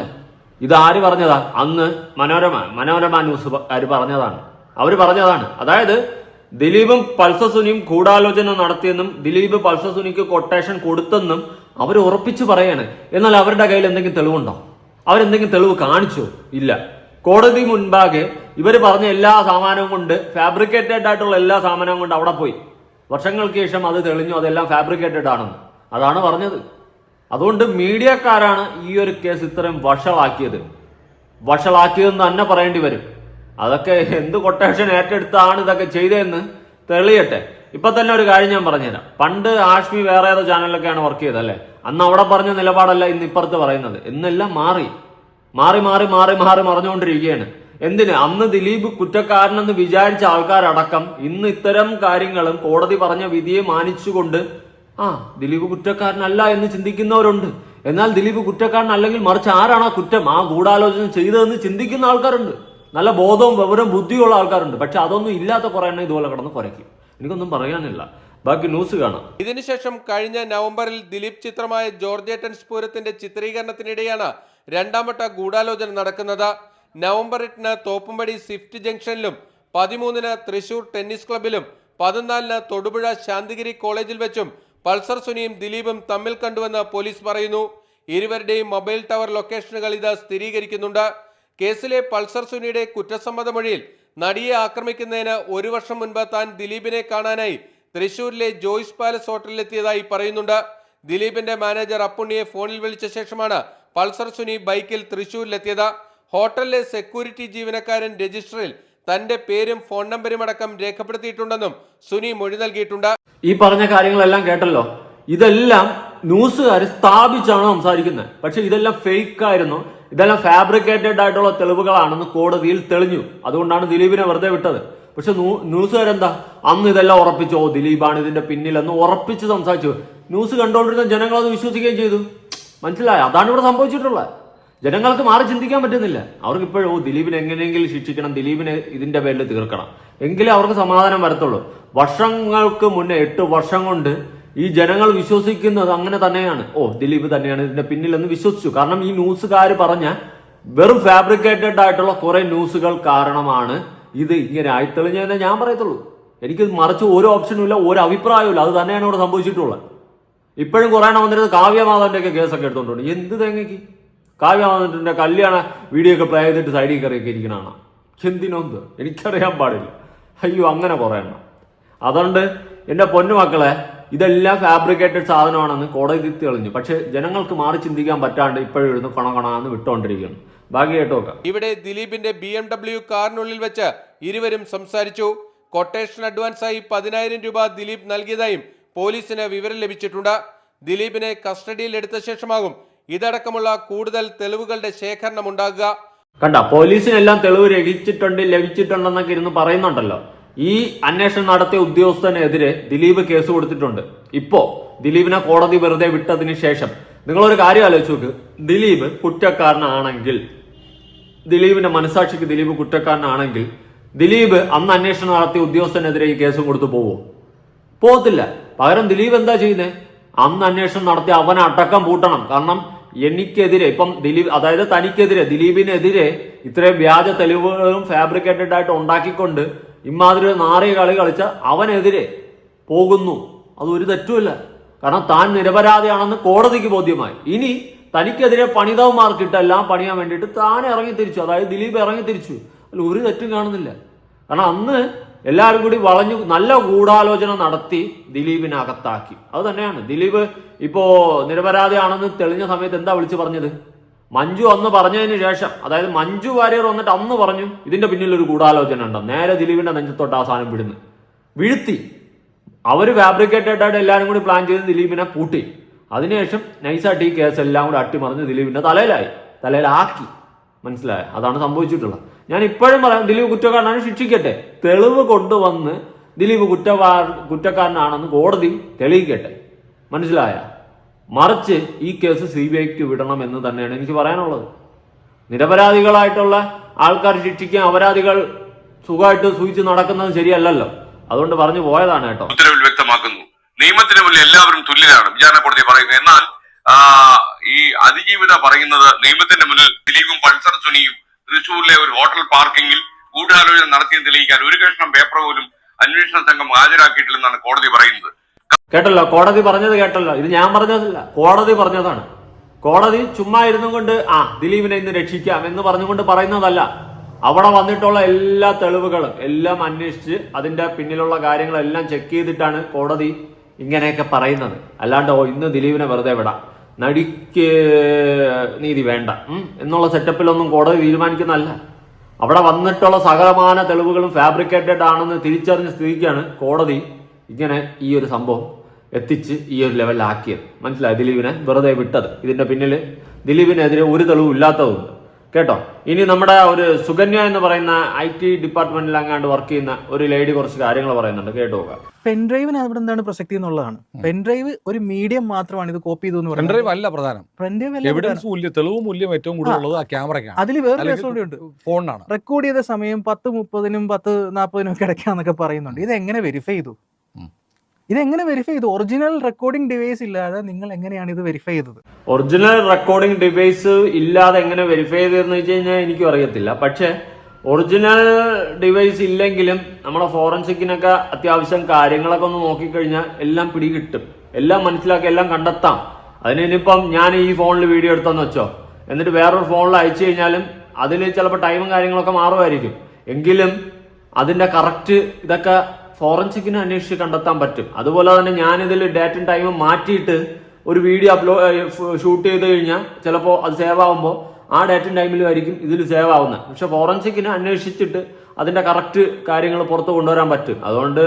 ഇത് ആര് പറഞ്ഞതാ? അന്ന് മനോരമ മനോരമ ന്യൂസ് ആര് പറഞ്ഞതാണ്. അവർ പറഞ്ഞതാണ്. അതായത് ദിലീപും പൾസസുനിയും കൂടാലോചന നടത്തിയെന്നും ദിലീപ് പൾസസുനിക്ക് കൊട്ടേഷൻ കൊടുത്തെന്നും അവർ ഉറപ്പിച്ചു പറയാണ്. എന്നാൽ അവരുടെ കയ്യിൽ എന്തെങ്കിലും തെളിവുണ്ടോ? അവരെന്തെങ്കിലും തെളിവ് കാണിച്ചോ? ഇല്ല. കോടതി മുൻപാകെ ഇവർ പറഞ്ഞ എല്ലാ സാമാനവും കൊണ്ട് ഫാബ്രിക്കേറ്റഡ് ആയിട്ടുള്ള എല്ലാ സാമാനവും കൊണ്ട് അവിടെ പോയി. വർഷങ്ങൾക്ക് ശേഷം അത് തെളിഞ്ഞു അതെല്ലാം ഫാബ്രിക്കേറ്റഡ് ആണെന്ന്. അതാണ് പറഞ്ഞത്. അതുകൊണ്ട് മീഡിയക്കാരാണ് ഈ ഒരു കേസ് ഇത്രയും വഷളാക്കിയത്. വഷളാക്കിയതെന്ന് തന്നെ പറയേണ്ടി വരും. അതൊക്കെ എന്ത് കൊട്ടേഷൻ ഏറ്റെടുത്താണ് ഇതൊക്കെ ചെയ്തതെന്ന് തെളിയട്ടെ. ഇപ്പൊ തന്നെ ഒരു കാര്യം ഞാൻ പറഞ്ഞുതരാം. പണ്ട് ആഷ്മി വേറെ ഏതോ ചാനലിലൊക്കെയാണ് വർക്ക് ചെയ്തത് അല്ലേ? അന്ന് അവിടെ പറഞ്ഞ നിലപാടല്ല ഇന്ന് ഇപ്പുറത്ത് പറയുന്നത്. എന്നെല്ലാം മാറി. മാറി മാറി മാറി മാറി മറിഞ്ഞുകൊണ്ടിരിക്കുകയാണ്. എന്തിന്? അന്ന് ദിലീപ് കുറ്റക്കാരനെന്ന് വിചാരിച്ച ആൾക്കാരടക്കം ഇന്ന് ഇത്തരം കാര്യങ്ങളും കോടതി പറഞ്ഞ വിധിയെ മാനിച്ചുകൊണ്ട് ആ ദിലീപ് കുറ്റക്കാരനല്ല എന്ന് ചിന്തിക്കുന്നവരുണ്ട്. എന്നാൽ ദിലീപ് കുറ്റക്കാരനല്ലെങ്കിൽ മറിച്ച് ആരാണ് ആ കുറ്റം? ആ ഗൂഢാലോചന ചെയ്തതെന്ന് ചിന്തിക്കുന്ന ആൾക്കാരുണ്ട്. നല്ല ബോധവും വിവരവും ബുദ്ധിയുള്ള ആൾക്കാരുണ്ട്. പക്ഷെ അതൊന്നും ഇല്ലാത്ത കുറെ എണ്ണം ഇതുപോലെ കിടന്ന് കുറയ്ക്കും എനിക്കൊന്നും പറയാനില്ല. ബാക്കി ന്യൂസ് കാണാം. ഇതിനുശേഷം കഴിഞ്ഞ നവംബറിൽ ദിലീപ് ചിത്രമായ ജോർജേട്ടൻ പൂരത്തിന്റെ ചിത്രീകരണത്തിനിടെയാണ് രണ്ടാം വട്ട ഗൂഢാലോചന നടക്കുന്നത്. നവംബർ എട്ടിന് തോപ്പുംപടി സ്വിഫ്റ്റ് ജംഗ്ഷനിലും പതിമൂന്നിന് തൃശൂർ ടെന്നീസ് ക്ലബിലും പതിനാലിന് തൊടുപുഴ ശാന്തിഗിരി കോളേജിൽ വെച്ചും പൾസർ സുനിയും ദിലീപും തമ്മിൽ കണ്ടുവെന്ന് പോലീസ് പറയുന്നു. ഇരുവരുടെയും മൊബൈൽ ടവർ ലൊക്കേഷനുകൾ ഇത് സ്ഥിരീകരിക്കുന്നുണ്ട്. കേസിലെ പൾസർ സുനിയുടെ കുറ്റസമ്മത മൊഴിയിൽ നടിയെ ആക്രമിക്കുന്നതിന് ഒരു വർഷം മുൻപ് താൻ ദിലീപിനെ കാണാനായി തൃശൂരിലെ ജോയ്സ് പാലസ് ഹോട്ടലിലെത്തിയതായി പറയുന്നുണ്ട്. ദിലീപിന്റെ മാനേജർ അപ്പുണ്ണിയെ ഫോണിൽ വിളിച്ച ശേഷമാണ് പൾസർ സുനി ബൈക്കിൽ തൃശൂരിലെത്തിയത്. ഹോട്ടലിലെ സെക്യൂരിറ്റി ജീവനക്കാരൻ രജിസ്റ്ററിൽ തന്റെ പേരും ഫോൺ നമ്പരും അടക്കം രേഖപ്പെടുത്തിയിട്ടുണ്ടെന്നും സുനി മൊഴി നൽകിയിട്ടുണ്ട്. ഈ പറഞ്ഞ കാര്യങ്ങളെല്ലാം കേട്ടല്ലോ? ഇതെല്ലാം ന്യൂസുകാർ സ്ഥാപിച്ചാണ് സംസാരിക്കുന്നത്? പക്ഷെ ഇതെല്ലാം ഫേക്ക് ആയിരുന്നു ഇതെല്ലാം ഫാബ്രിക്കേറ്റഡ് ആയിട്ടുള്ള തെളിവുകളാണെന്ന് കോടതിയിൽ തെളിഞ്ഞു. അതുകൊണ്ടാണ് ദിലീപിനെ വെറുതെ വിട്ടത്. പക്ഷെ ന്യൂ- ന്യൂസുകാരെന്താ? അന്ന് ഇതെല്ലാം ഉറപ്പിച്ചോ. ദിലീപാണ് ഇതിന്റെ പിന്നിലെന്ന് ഉറപ്പിച്ച് സംസാരിച്ചു. ന്യൂസ് കണ്ടുകൊണ്ടിരുന്ന ജനങ്ങൾ അത് വിശ്വസിക്കുകയും ചെയ്തു. മനസ്സിലായ? അതാണ് ഇവിടെ സംഭവിച്ചിട്ടുള്ളത്. ജനങ്ങൾക്ക് മാറി ചിന്തിക്കാൻ പറ്റുന്നില്ല. അവർക്ക് ഇപ്പോഴും ഓ ദിലീപിനെ എങ്ങനെയെങ്കിലും ശിക്ഷിക്കണം ദിലീപിനെ ഇതിന്റെ പേരിൽ തീർക്കണം. എങ്കിലേ അവർക്ക് സമാധാനം വരത്തുള്ളൂ. വർഷങ്ങൾക്ക് മുന്നേ എട്ട് വർഷം കൊണ്ട് ഈ ജനങ്ങൾ വിശ്വസിക്കുന്നത് അങ്ങനെ തന്നെയാണ്. ഓ ദിലീപ് തന്നെയാണ് ഇതിന്റെ പിന്നിലെന്ന് വിശ്വസിച്ചു. കാരണം ഈ ന്യൂസുകാർ പറഞ്ഞ വെറും ഫാബ്രിക്കേറ്റഡ് ആയിട്ടുള്ള കുറെ ന്യൂസുകൾ കാരണമാണ് ഇത് ഇങ്ങനെ ആയിത്തെളിഞ്ഞതെന്ന് ഞാൻ പറയത്തുള്ളൂ. എനിക്ക് മറിച്ച് ഒരു ഓപ്ഷനും ഇല്ല ഒരു അഭിപ്രായവും ഇല്ല. അത് തന്നെയാണ് ഇവിടെ സംഭവിച്ചിട്ടുള്ളത്. ഇപ്പോഴും കുറേ എണ്ണം വന്നിരുന്നത് കാവ്യമാധവന്റെ ഒക്കെ കേസൊക്കെ എടുത്തോണ്ട് എന്ത് തേങ്ങയ്ക്ക് കാവ്യമാധവന്റെ കല്യാണ വീഡിയോ ഒക്കെ പ്ലേ ചെയ്തിട്ട് സൈഡിൽ കയറിയൊക്കെ ഇരിക്കണതാണ്. എന്തിനൊന്ന് എനിക്കറിയാൻ പാടില്ല. അയ്യോ അങ്ങനെ കുറെ എണ്ണം അതുകൊണ്ട് എന്റെ പൊന്നുമക്കളെ ഇതെല്ലാം ഫാബ്രിക്കേറ്റഡ് സാധനമാണെന്ന് കോടതി തിരുത്തി കളഞ്ഞു പക്ഷേ ജനങ്ങൾക്ക് മാറി ചിന്തിക്കാൻ പറ്റാണ്ട് ഇപ്പോഴും ഇരുന്ന് കൊണകൊണാന്ന് വിട്ടുകൊണ്ടിരിക്കുന്നു. ബാക്കി കേട്ടോക്കാം ഇവിടെ ദിലീപിന്റെ ബി എം ഡബ്ല്യു കാറിനുള്ളിൽ വെച്ച് ഇരുവരും സംസാരിച്ചു. കൊട്ടേഷൻ അഡ്വാൻസായി പതിനായിരം രൂപ ദിലീപ് നൽകിയതായും പോലീസിന് വിവരം ലഭിച്ചിട്ടുണ്ട്. ദിലീപിനെ കസ്റ്റഡിയിൽ എടുത്ത ശേഷമാകും ഇതടക്കമുള്ള കൂടുതൽ തെളിവുകളുടെ ശേഖരണം ഉണ്ടാകുക കണ്ട പോലീസിനെല്ലാം തെളിവ് ലഭിച്ചിട്ടുണ്ട് ലഭിച്ചിട്ടുണ്ടെന്നൊക്കെ ഇരുന്ന് പറയുന്നുണ്ടല്ലോ. ഈ അന്വേഷണം നടത്തിയ ഉദ്യോഗസ്ഥനെതിരെ ദിലീപ് കേസ് കൊടുത്തിട്ടുണ്ട്. ഇപ്പോ ദിലീപിനെ കോടതി വെറുതെ വിട്ടതിന് ശേഷം. നിങ്ങളൊരു കാര്യം ആലോചിച്ച് നോക്ക്. ദിലീപ് കുറ്റക്കാരനാണെങ്കിൽ ദിലീപിന്റെ മനസാക്ഷിക്ക് ദിലീപ് കുറ്റക്കാരനാണെങ്കിൽ ദിലീപ് അന്ന് അന്വേഷണം നടത്തിയ ഉദ്യോഗസ്ഥനെതിരെ ഈ കേസും കൊടുത്തു പോവോ? പോകത്തില്ല. പകരം ദിലീപ് എന്താ ചെയ്യുന്നത് അന്ന് അന്വേഷണം നടത്തി അവനെ അടക്കം പൂട്ടണം. കാരണം എനിക്കെതിരെ ഇപ്പം ദിലീപ് അതായത് തനിക്കെതിരെ ദിലീപിനെതിരെ ഇത്രയും വ്യാജ തെളിവുകളും ഫാബ്രിക്കേറ്റഡ് ആയിട്ട് ഉണ്ടാക്കിക്കൊണ്ട് ഇമാതിരി നാറിയ കളി കളിച്ച അവനെതിരെ പോകുന്നു. അത് ഒരു തെറ്റുമില്ല. കാരണം താൻ നിരപരാധിയാണെന്ന് കോടതിക്ക് ബോധ്യമായി. ഇനി തനിക്കെതിരെ പണിതവന്മാർക്കിട്ടെല്ലാം പണിയാൻ വേണ്ടിയിട്ട് താൻ ഇറങ്ങി തിരിച്ചു അതായത് ദിലീപ് ഇറങ്ങി തിരിച്ചു അല്ല ഒരു തെറ്റും കാണുന്നില്ല. കാരണം അന്ന് എല്ലാവരും കൂടി വളഞ്ഞു നല്ല ഗൂഢാലോചന നടത്തി ദിലീപിനെ അകത്താക്കി. അത് തന്നെയാണ്. ദിലീപ് ഇപ്പോ നിരപരാധിയാണെന്ന് തെളിഞ്ഞ സമയത്ത് എന്താ വിളിച്ചു പറഞ്ഞത്? മഞ്ജു അന്ന് പറഞ്ഞതിന് ശേഷം അതായത് മഞ്ജു വാര്യർ വന്നിട്ട് അന്ന് പറഞ്ഞു ഇതിന്റെ പിന്നിൽ ഒരു ഗൂഢാലോചന ഉണ്ടോ. നേരെ ദിലീപിന്റെ നെഞ്ചത്തോട്ട് ആ സാധനം വിടുന്നു. വീഴ്ത്തി. അവർ ഫാബ്രിക്കേറ്റഡ് ആയിട്ട് എല്ലാവരും കൂടി പ്ലാൻ ചെയ്ത് ദിലീപിനെ പൂട്ടി. അതിനുശേഷം നൈസായിട്ട് കേസ് എല്ലാം കൂടി അട്ടിമറിഞ്ഞ് ദിലീപിന്റെ തലയിലായി. തലയിലാക്കി. മനസ്സിലായ? അതാണ് സംഭവിച്ചിട്ടുള്ളത്. ഞാൻ ഇപ്പോഴും പറയാം ദിലീപ് കുറ്റക്കാരനാണ് ശിക്ഷിക്കട്ടെ. തെളിവ് കൊണ്ടുവന്ന് ദിലീപ് കുറ്റവാ കുറ്റക്കാരനാണെന്ന് കോടതി തെളിയിക്കട്ടെ. മനസ്സിലായ? മറിച്ച് ഈ കേസ് സി ബി ഐക്ക് വിടണം എന്ന് തന്നെയാണ് എനിക്ക് പറയാനുള്ളത്. നിരപരാധികളായിട്ടുള്ള ആൾക്കാർ ശിക്ഷിക്കാൻ അപരാധികൾ സുഖമായിട്ട് സൂചിച്ച് നടക്കുന്നത് ശരിയല്ലല്ലോ. അതുകൊണ്ട് പറഞ്ഞു പോയതാണ് കേട്ടോ. ഉത്തരവിൽ വ്യക്തമാക്കുന്നു. നിയമത്തിന് മുന്നിൽ എല്ലാവരും തുല്യരാണ് വിചാരണ കോടതി പറയുന്നത് എന്നാൽ ഈ അതിജീവിത പറയുന്നത് നിയമത്തിന്റെ മുന്നിൽ ദിലീപും പൾസർ സുനിയും തൃശൂരിലെ ഒരു ഹോട്ടൽ പാർക്കിങ്ങിൽ ഗൂഢാലോചന നടത്തിയെന്ന് തെളിയിക്കാൻ ഒരു കഷ്ണം പേപ്പർ പോലും അന്വേഷണ സംഘം ഹാജരാക്കിയിട്ടില്ലെന്നാണ് കോടതി പറയുന്നത്. കേട്ടല്ലോ കോടതി പറഞ്ഞത് കേട്ടല്ലോ. ഇത് ഞാൻ പറഞ്ഞതല്ല. കോടതി പറഞ്ഞതാണ്. കോടതി ചുമ്മാ ഇരുന്നും കൊണ്ട് ആ ദിലീപിനെ ഇന്ന് രക്ഷിക്കാം എന്ന് പറഞ്ഞുകൊണ്ട് പറയുന്നതല്ല. അവിടെ വന്നിട്ടുള്ള എല്ലാ തെളിവുകളും എല്ലാം അന്വേഷിച്ച് അതിന്റെ പിന്നിലുള്ള കാര്യങ്ങളെല്ലാം ചെക്ക് ചെയ്തിട്ടാണ് കോടതി ഇങ്ങനെയൊക്കെ പറയുന്നത്. അല്ലാണ്ട് ഇന്ന് ദിലീപിനെ വെറുതെ വിടാം. നടിക്ക് നീതി വേണ്ട. എന്നുള്ള സെറ്റപ്പിലൊന്നും കോടതി തീരുമാനിക്കുന്നതല്ല. അവിടെ വന്നിട്ടുള്ള സകലമാന തെളിവുകളും ഫാബ്രിക്കേറ്റഡ് ആണെന്ന് തിരിച്ചറിഞ്ഞ സ്ഥിതിക്കാണ് കോടതി ഇങ്ങനെ ഈ ഒരു സംഭവം എത്തിച്ച് ഈ ഒരു ലെവലിലാക്കിയത് മനസ്സിലായി? ദിലീപിനെ വെറുതെ വിട്ടത്. ഇതിന്റെ പിന്നിൽ ദിലീപിനെതിരെ ഒരു തെളിവും ഇല്ലാത്തതുണ്ട്. കേട്ടോ? ഇനി നമ്മുടെ ഒരു സുകന്യ എന്ന് പറയുന്ന ഐ ടി ഡിപ്പാർട്ട്മെന്റിൽ അങ്ങാണ്ട് വർക്ക് ചെയ്യുന്ന ഒരു ലേഡി കുറച്ച് കാര്യങ്ങൾ പറയുന്നുണ്ട്. കേട്ടു നോക്കാം. പെൻഡ്രൈവിന് അവിടെ എന്താണ് പ്രസക്തി എന്നുള്ളതാണ്. പെൻഡ്രൈവ് ഒരു മീഡിയം മാത്രമാണ് ഇത് കോപ്പി ചെയ്തു എന്ന് പെൻഡ്രൈവ് പറയുന്നത്. അല്ല പ്രധാനം. പെൻഡ്രൈവ് എവിഡൻസ് പ്രധാനം. മൂല്യം തെളിവ് മൂല്യം ഏറ്റവും കൂടുതലുള്ളത് ആ. ക്യാമറയ്ക്കാണ് അതിൽ വേറെ ഫോണാണ് റെക്കോർഡ് ചെയ്ത സമയം പത്ത് മുപ്പതിനും പത്ത് നാൽപ്പതിനും ഒക്കെ ഇടയ്ക്കാന്നൊക്കെ പറയുന്നുണ്ട്. ഇത് എങ്ങനെ വെരിഫൈ ചെയ്തു? ഉം. ഇത് എങ്ങനെ വെരിഫൈ ചെയ്തു? ഒറിജിനൽ റെക്കോർഡിംഗ് ഡിവൈസ് ഇല്ലാതെ നിങ്ങൾ എങ്ങനെയാണ് ഇത് വെരിഫൈ ചെയ്തത്? ഒറിജിനൽ റെക്കോർഡിംഗ് ഡിവൈസ് ഇല്ലാതെ എങ്ങനെ വെരിഫൈ ചെയ്തെന്ന് വെച്ച് കഴിഞ്ഞാൽ എനിക്കും അറിയത്തില്ല. പക്ഷേ ഒറിജിനൽ ഡിവൈസ് ഇല്ലെങ്കിലും നമ്മുടെ ഫോറൻസിക്കിനൊക്കെ അത്യാവശ്യം കാര്യങ്ങളൊക്കെ ഒന്ന് നോക്കിക്കഴിഞ്ഞാൽ എല്ലാം പിടികിട്ടും. എല്ലാം മനസ്സിലാക്കി എല്ലാം കണ്ടെത്താം. അതിന് ഇനിയിപ്പം ഞാൻ ഈ ഫോണിൽ വീഡിയോ എടുത്തെന്ന് വെച്ചോ? എന്നിട്ട് വേറൊരു ഫോണിൽ അയച്ചു കഴിഞ്ഞാലും അതിൽ ചിലപ്പോൾ ടൈമും കാര്യങ്ങളൊക്കെ മാറുമായിരിക്കും. എങ്കിലും അതിന്റെ കറക്റ്റ് ഇതൊക്കെ ഫോറൻസിക്കിന് അന്വേഷിച്ച് കണ്ടെത്താൻ പറ്റും. അതുപോലെ തന്നെ ഞാനിതിൽ ഡേറ്റും ടൈമും മാറ്റിയിട്ട് ഒരു വീഡിയോ അപ്ലോഡ് ഷൂട്ട് ചെയ്ത് കഴിഞ്ഞാൽ ചിലപ്പോൾ അത് സേവ് ആവുമ്പോൾ ആ ഡേറ്റും ടൈമിലും ആയിരിക്കും ഇതിൽ സേവ് ആവുന്നത്. പക്ഷെ ഫോറൻസിക്കിന് അന്വേഷിച്ചിട്ട് അതിന്റെ കറക്റ്റ് കാര്യങ്ങൾ പുറത്ത് കൊണ്ടുവരാൻ പറ്റും. അതുകൊണ്ട്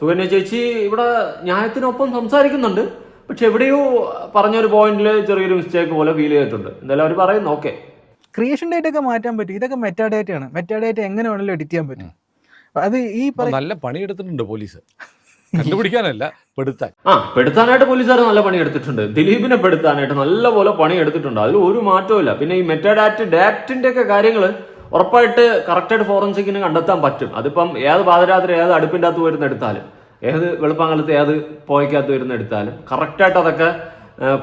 സുകന്യ ചേച്ചി ഇവിടെ ന്യായത്തിനൊപ്പം സംസാരിക്കുന്നുണ്ട്. പക്ഷെ എവിടെയോ പറഞ്ഞൊരു പോയിന്റിൽ ചെറിയൊരു മിസ്റ്റേക്ക് പോലെ ഫീൽ ചെയ്തിട്ടുണ്ട്. എന്തായാലും അവർ പറയുന്നു. ഓക്കെ ക്രിയേഷൻ ഡേറ്റ് ഒക്കെ മാറ്റാൻ പറ്റും. ഇതൊക്കെ മെറ്റാ ഡേറ്റ് ആണ്. മെറ്റാ ഡേറ്റ് എങ്ങനെ വേണമെങ്കിലും എഡിറ്റ് ചെയ്യാൻ പറ്റും. അത് ഈ നല്ല പണിയെടുത്തിട്ടുണ്ട് പോലീസ്. കണ്ടുപിടിക്കാനല്ല പെടുത്താൻ. ആ പെടുത്താനായിട്ട് പോലീസുകാർ നല്ല പണി എടുത്തിട്ടുണ്ട് ദിലീപിനെ പെടുത്താനായിട്ട് നല്ല പോലെ പണി എടുത്തിട്ടുണ്ട് അതിൽ ഒരു മാറ്റവും ഇല്ല പിന്നെ ഈ മെറ്റാഡാറ്റ് ഡാറ്റിന്റെ ഒക്കെ കാര്യങ്ങൾ ഉറപ്പായിട്ട് കറക്റ്റായിട്ട് ഫോറൻസിക്കിന് കണ്ടെത്താൻ പറ്റും. അതിപ്പം ഏത് പാതിരാത്രി ഏത് അടുപ്പിന്റെ അകത്ത് വരുന്ന എടുത്താലും ഏത് വെളുപ്പാങ്കാലത്ത് ഏത് പോയക്കകത്ത് വരുന്ന എടുത്താലും കറക്റ്റായിട്ട് അതൊക്കെ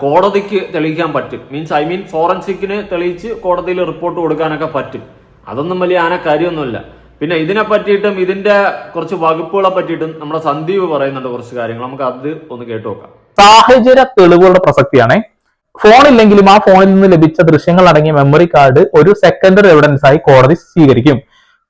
കോടതിക്ക് തെളിയിക്കാൻ പറ്റും. മീൻസ് ഐ മീൻ ഫോറൻസിക്കിന് തെളിയിച്ച് കോടതിയിൽ റിപ്പോർട്ട് കൊടുക്കാനൊക്കെ പറ്റും. അതൊന്നും വലിയ ആന കാര്യമൊന്നുമില്ല പിന്നെ ഇതിനെ പറ്റിയിട്ടും ഇതിന്റെ കുറച്ച് വകുപ്പുകളെ പറ്റിയിട്ടും നമ്മുടെ സന്ദീപ് പറയുന്നുണ്ട് കുറച്ച് കാര്യങ്ങൾ. നമുക്ക് അത് ഒന്ന് കേട്ടു നോക്കാം. സാഹചര്യ തെളിവുകളുടെ പ്രസക്തിയാണ്. ഫോൺ ഇല്ലെങ്കിലും ആ ഫോണിൽ നിന്ന് ലഭിച്ച ദൃശ്യങ്ങൾ അടങ്ങിയ മെമ്മറി കാർഡ് ഒരു സെക്കൻഡറി എവിഡൻസ് ആയി കോടതി സ്വീകരിക്കും.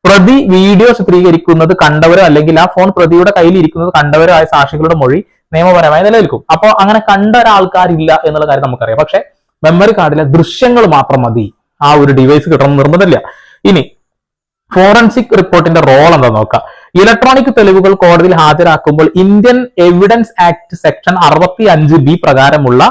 പ്രതി വീഡിയോ ചിത്രീകരിക്കുന്നത് കണ്ടവരോ അല്ലെങ്കിൽ ആ ഫോൺ പ്രതിയുടെ കയ്യിൽ ഇരിക്കുന്നത് കണ്ടവരോ ആയ സാക്ഷികളുടെ മൊഴി നിയമപരമായി നിലനിൽക്കും. അപ്പോൾ അങ്ങനെ കണ്ട ഒരാൾക്കാരില്ല എന്നുള്ള കാര്യം നമുക്കറിയാം. പക്ഷെ മെമ്മറി കാർഡിലെ ദൃശ്യങ്ങൾ മാത്രം മതി. ആ ഒരു ഡിവൈസ് കിട്ടണം നിർബന്ധമില്ല. ഇനി ഫോറൻസിക് റിപ്പോർട്ടിന്റെ റോൾ എന്താ നോക്കാം. ഇലക്ട്രോണിക് തെളിവുകൾ കോടതിയിൽ ഹാജരാക്കുമ്പോൾ ഇന്ത്യൻ എവിഡൻസ് ആക്ട് സെക്ഷൻ അറുപത്തി അഞ്ച് ബി പ്രകാരമുള്ള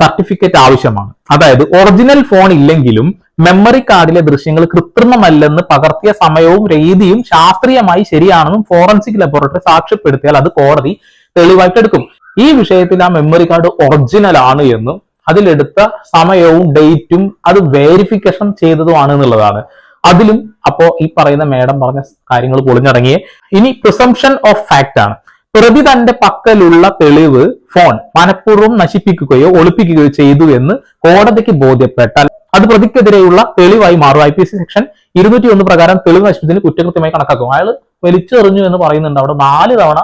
സർട്ടിഫിക്കറ്റ് ആവശ്യമാണ്. അതായത് ഒറിജിനൽ ഫോൺ ഇല്ലെങ്കിലും മെമ്മറി കാർഡിലെ ദൃശ്യങ്ങൾ കൃത്രിമമല്ലെന്ന് പകർത്തിയ സമയവും രീതിയും ശാസ്ത്രീയമായി ശരിയാണെന്നും ഫോറൻസിക് ലബോറട്ടറി സാക്ഷ്യപ്പെടുത്തിയാൽ അത് കോടതി തെളിവായിട്ട് എടുക്കും. ഈ വിഷയത്തിൽ ആ മെമ്മറി കാർഡ് ഒറിജിനൽ ആണ് എന്നും അതിലെടുത്ത സമയവും ഡേറ്റും അത് വേരിഫിക്കേഷൻ ചെയ്തതുമാണ് എന്നുള്ളതാണ്. അതിലും അപ്പോ ഈ പറയുന്ന മേഡം പറഞ്ഞ കാര്യങ്ങൾ പൊളിഞ്ഞടങ്ങിയേ ഇനി പ്രിസംഷൻ ഓഫ് ഫാക്ട് ആണ്. പ്രതി തന്റെ പക്കലുള്ള തെളിവ് ഫോൺ മനഃപൂർവം നശിപ്പിക്കുകയോ ഒളിപ്പിക്കുകയോ ചെയ്തു എന്ന് കോടതിക്ക് ബോധ്യപ്പെട്ടാൽ അത് പ്രതിക്കെതിരെയുള്ള തെളിവായി മാറും. ഐ പി സി സെക്ഷൻ ഇരുന്നൂറ്റി ഒന്ന് പ്രകാരം തെളിവ് നശിപ്പിച്ചതിന് കുറ്റകൃത്യമായി കണക്കാക്കും. അയാൾ വലിച്ചെറിഞ്ഞു എന്ന് പറയുന്നുണ്ട്. അവിടെ നാല് തവണ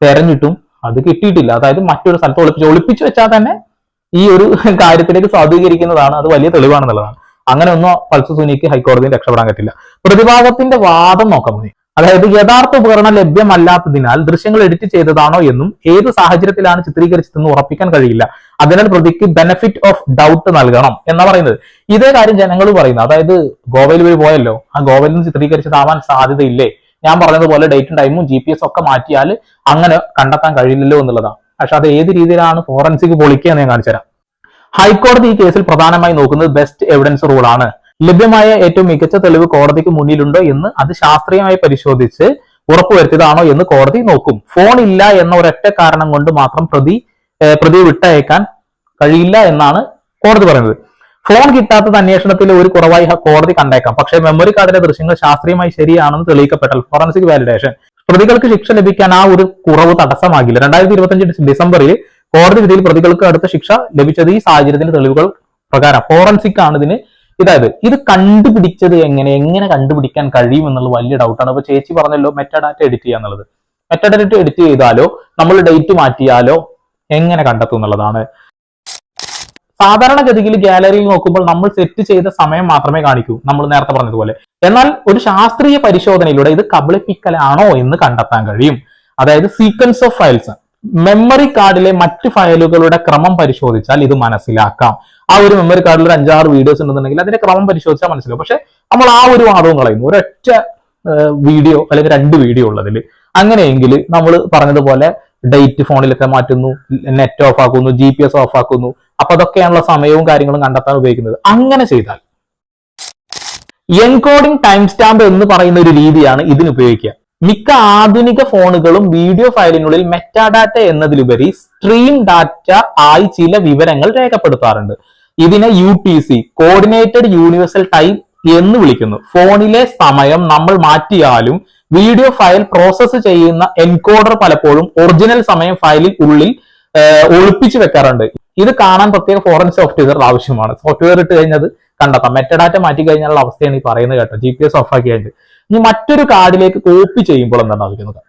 തെരഞ്ഞിട്ടും അത് കിട്ടിയിട്ടില്ല. അതായത് മറ്റൊരു സ്ഥലത്ത് ഒളിപ്പിച്ച് ഒളിപ്പിച്ചു വെച്ചാൽ തന്നെ ഈ ഒരു കാര്യത്തിലേക്ക് സ്വാധീകരിക്കുന്നതാണ്. അത് വലിയ തെളിവാണെന്നുള്ളതാണ്. അങ്ങനെ ഒന്നും പൾസ് സുനിക്ക് ഹൈക്കോടതിയിൽ രക്ഷപ്പെടാൻ പറ്റില്ല. പ്രതിഭാഗത്തിന്റെ വാദം നോക്കാം അതായത് യഥാർത്ഥ ഉപകരണം ലഭ്യമല്ലാത്തതിനാൽ ദൃശ്യങ്ങൾ എഡിറ്റ് ചെയ്തതാണോ എന്നും ഏത് സാഹചര്യത്തിലാണ് ചിത്രീകരിച്ചതെന്ന് ഉറപ്പിക്കാൻ കഴിയില്ല. അതിനാൽ പ്രതിക്ക് ബെനഫിറ്റ് ഓഫ് ഡൗട്ട് നൽകണം എന്നാ പറയുന്നത്. ഇതേ കാര്യം ജനങ്ങൾ പറയുന്നത് അതായത് ഗോവയിൽ വഴി പോയല്ലോ. ആ ഗോവയിൽ നിന്ന് ചിത്രീകരിച്ചതാവാൻ സാധ്യതയില്ലേ? ഞാൻ പറഞ്ഞതുപോലെ ഡേറ്റും ടൈമും ജി പി എസ് ഒക്കെ മാറ്റിയാൽ അങ്ങനെ കണ്ടെത്താൻ കഴിയില്ലല്ലോ എന്നുള്ളതാണ്. പക്ഷെ അത് ഏത് രീതിയിലാണ് ഫോറൻസിക് പൊളിക്കുക എന്ന് ഞാൻ കാണിച്ചുതരാം. ഹൈക്കോടതി ഈ കേസിൽ പ്രധാനമായി നോക്കുന്നത് ബെസ്റ്റ് എവിഡൻസ് റൂൾ ആണ്. ലഭ്യമായ ഏറ്റവും മികച്ച തെളിവ് കോടതിക്ക് മുന്നിലുണ്ടോ എന്ന് അത് ശാസ്ത്രീയമായി പരിശോധിച്ച് ഉറപ്പുവരുത്തിയതാണോ എന്ന് കോടതി നോക്കും. ഫോൺ ഇല്ല എന്ന ഒരൊറ്റ കാരണം കൊണ്ട് മാത്രം പ്രതി പ്രതി വിട്ടയക്കാൻ കഴിയില്ല എന്നാണ് കോടതി പറയുന്നത്. ഫോൺ കിട്ടാത്തത് അന്വേഷണത്തിൽ ഒരു കുറവായി കോടതി കണ്ടേക്കാം. പക്ഷേ മെമ്മറി കാർഡിലെ ദൃശ്യങ്ങൾ ശാസ്ത്രീയമായി ശരിയാണെന്ന് തെളിയിക്കപ്പെട്ടാൽ ഫോറൻസിക് വാലിഡേഷൻ പ്രതികൾക്ക് ശിക്ഷ ലഭിക്കാൻ ആ ഒരു കുറവ് തടസ്സമാകില്ല. രണ്ടായിരത്തി ഇരുപത്തഞ്ച് ഡിസംബറിൽ കോടതി വിധിയിൽ പ്രതികൾക്ക് അടുത്ത ശിക്ഷ ലഭിച്ചത് ഈ സാഹചര്യത്തിന്റെ തെളിവുകൾ പ്രകാരം. ഫോറൻസിക് ആണ് ഇതിന്. ഇതായത് ഇത് കണ്ടുപിടിച്ചത് എങ്ങനെ? എങ്ങനെ കണ്ടുപിടിക്കാൻ കഴിയും എന്നുള്ള വലിയ ഡൗട്ടാണ് അപ്പൊ ചേച്ചി പറഞ്ഞല്ലോ മെറ്റാഡാറ്റ എഡിറ്റ് ചെയ്യുക എന്നുള്ളത്. മെറ്റാഡാറ്റ എഡിറ്റ് ചെയ്താലോ നമ്മൾ ഡേറ്റ് മാറ്റിയാലോ എങ്ങനെ കണ്ടെത്തും എന്നുള്ളതാണ്. സാധാരണഗതിയിൽ ഗാലറിയിൽ നോക്കുമ്പോൾ നമ്മൾ സെറ്റ് ചെയ്ത സമയം മാത്രമേ കാണിക്കൂ. നമ്മൾ നേരത്തെ പറഞ്ഞതുപോലെ. എന്നാൽ ഒരു ശാസ്ത്രീയ പരിശോധനയിലൂടെ ഇത് കബളിപ്പിക്കലാണോ എന്ന് കണ്ടെത്താൻ കഴിയും. അതായത് സീക്വൻസ് ഓഫ് ഫയൽസ് മെമ്മറി കാർഡിലെ മറ്റ് ഫയലുകളുടെ ക്രമം പരിശോധിച്ചാൽ ഇത് മനസ്സിലാക്കാം. ആ ഒരു മെമ്മറി കാർഡിൽ ഒരു അഞ്ചാറ് വീഡിയോസ് ഉണ്ടെന്നുണ്ടെങ്കിൽ അതിന്റെ ക്രമം പരിശോധിച്ചാൽ മനസ്സിലാവും. പക്ഷെ നമ്മൾ ആ ഒരു വാദവും കളയുന്നു. ഒരൊറ്റ വീഡിയോ അല്ലെങ്കിൽ രണ്ട് വീഡിയോ ഉള്ളതിൽ അങ്ങനെയെങ്കിൽ നമ്മൾ പറഞ്ഞതുപോലെ ഡേറ്റ് ഫോണിലൊക്കെ മാറ്റുന്നു നെറ്റ് ഓഫ് ആക്കുന്നു ജി പി എസ് ഓഫ് ആക്കുന്നു. അപ്പൊ അതൊക്കെയാണുള്ള സമയവും കാര്യങ്ങളും കണ്ടെത്താൻ ഉപയോഗിക്കുന്നത്. അങ്ങനെ ചെയ്താൽ എൻകോഡിംഗ് ടൈം സ്റ്റാമ്പ് എന്ന് പറയുന്ന ഒരു രീതിയാണ് ഇതിന് ഉപയോഗിക്കുക. മിക്ക ആധുനിക ഫോണുകളും വീഡിയോ ഫയലിനുള്ളിൽ മെറ്റാഡാറ്റ എന്നതിലുപരി സ്ട്രീം ഡാറ്റ ആയി ചില വിവരങ്ങൾ രേഖപ്പെടുത്താറുണ്ട്. ഇതിനെ U T C coordinated universal time എന്ന് വിളിക്കുന്നു. ഫോണിലെ സമയം നമ്മൾ മാറ്റിയാലും വീഡിയോ ഫയൽ പ്രോസസ്സ് ചെയ്യുന്ന എൻകോഡർ പലപ്പോഴും ഒറിജിനൽ സമയം ഫയലിൽ ഉള്ളിൽ ഒളിപ്പിച്ചു വെക്കാറുണ്ട്. ഇത് കാണാൻ പ്രത്യേക ഫോറൻ സോഫ്റ്റ്വെയർ ആവശ്യമാണ്. സോഫ്റ്റ്വെയർ ഇട്ട് കഴിഞ്ഞത് കണ്ടെത്താം. മെറ്റഡാറ്റ മാറ്റി കഴിഞ്ഞാലുള്ള അവസ്ഥയാണ് ഈ പറയുന്നത് കേട്ടോ. ജി പി എസ് ഓഫ് ആക്കിയായിട്ട്. ഇനി മറ്റൊരു കാർഡിലേക്ക് കോപ്പി ചെയ്യുമ്പോൾ എന്താണ് ആവശ്യം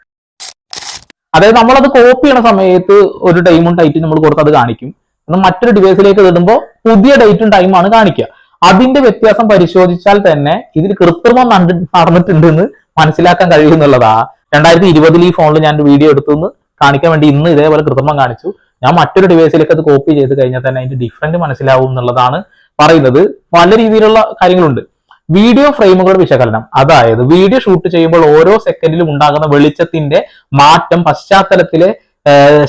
അതായത് നമ്മളത് കോപ്പി ചെയ്യുന്ന സമയത്ത് ഒരു ടൈമും ടൈറ്റും നമ്മൾ കൊടുത്ത് അത് കാണിക്കും. എന്നാൽ മറ്റൊരു ഡിവൈസിലേക്ക് ഇടുമ്പോൾ പുതിയ ഡേറ്റും ടൈമാണ് കാണിക്കുക. അതിന്റെ വ്യത്യാസം പരിശോധിച്ചാൽ തന്നെ ഇതിൽ കൃത്രിമം നടന്നിട്ടുണ്ട് നടന്നിട്ടുണ്ടെന്ന് മനസ്സിലാക്കാൻ കഴിയുന്നുള്ളതാ രണ്ടായിരത്തി ഇരുപതിൽ ഈ ഫോണിൽ ഞാൻ വീഡിയോ എടുത്തുനിന്ന് കാണിക്കാൻ വേണ്ടി ഇന്ന് ഇതേപോലെ കൃത്രിമം കാണിച്ചു. ഞാൻ മറ്റൊരു ഡിവൈസിലേക്ക് അത് കോപ്പി ചെയ്ത് കഴിഞ്ഞാൽ തന്നെ അതിന്റെ ഡിഫറന്റ് മനസ്സിലാവും എന്നുള്ളതാണ് പറയുന്നത്. പല രീതിയിലുള്ള കാര്യങ്ങളുണ്ട്. വീഡിയോ ഫ്രെയിമുകളുടെ വിശകലനം. അതായത് വീഡിയോ ഷൂട്ട് ചെയ്യുമ്പോൾ ഓരോ സെക്കൻഡിലും ഉണ്ടാകുന്ന വെളിച്ചത്തിന്റെ മാറ്റം പശ്ചാത്തലത്തിലെ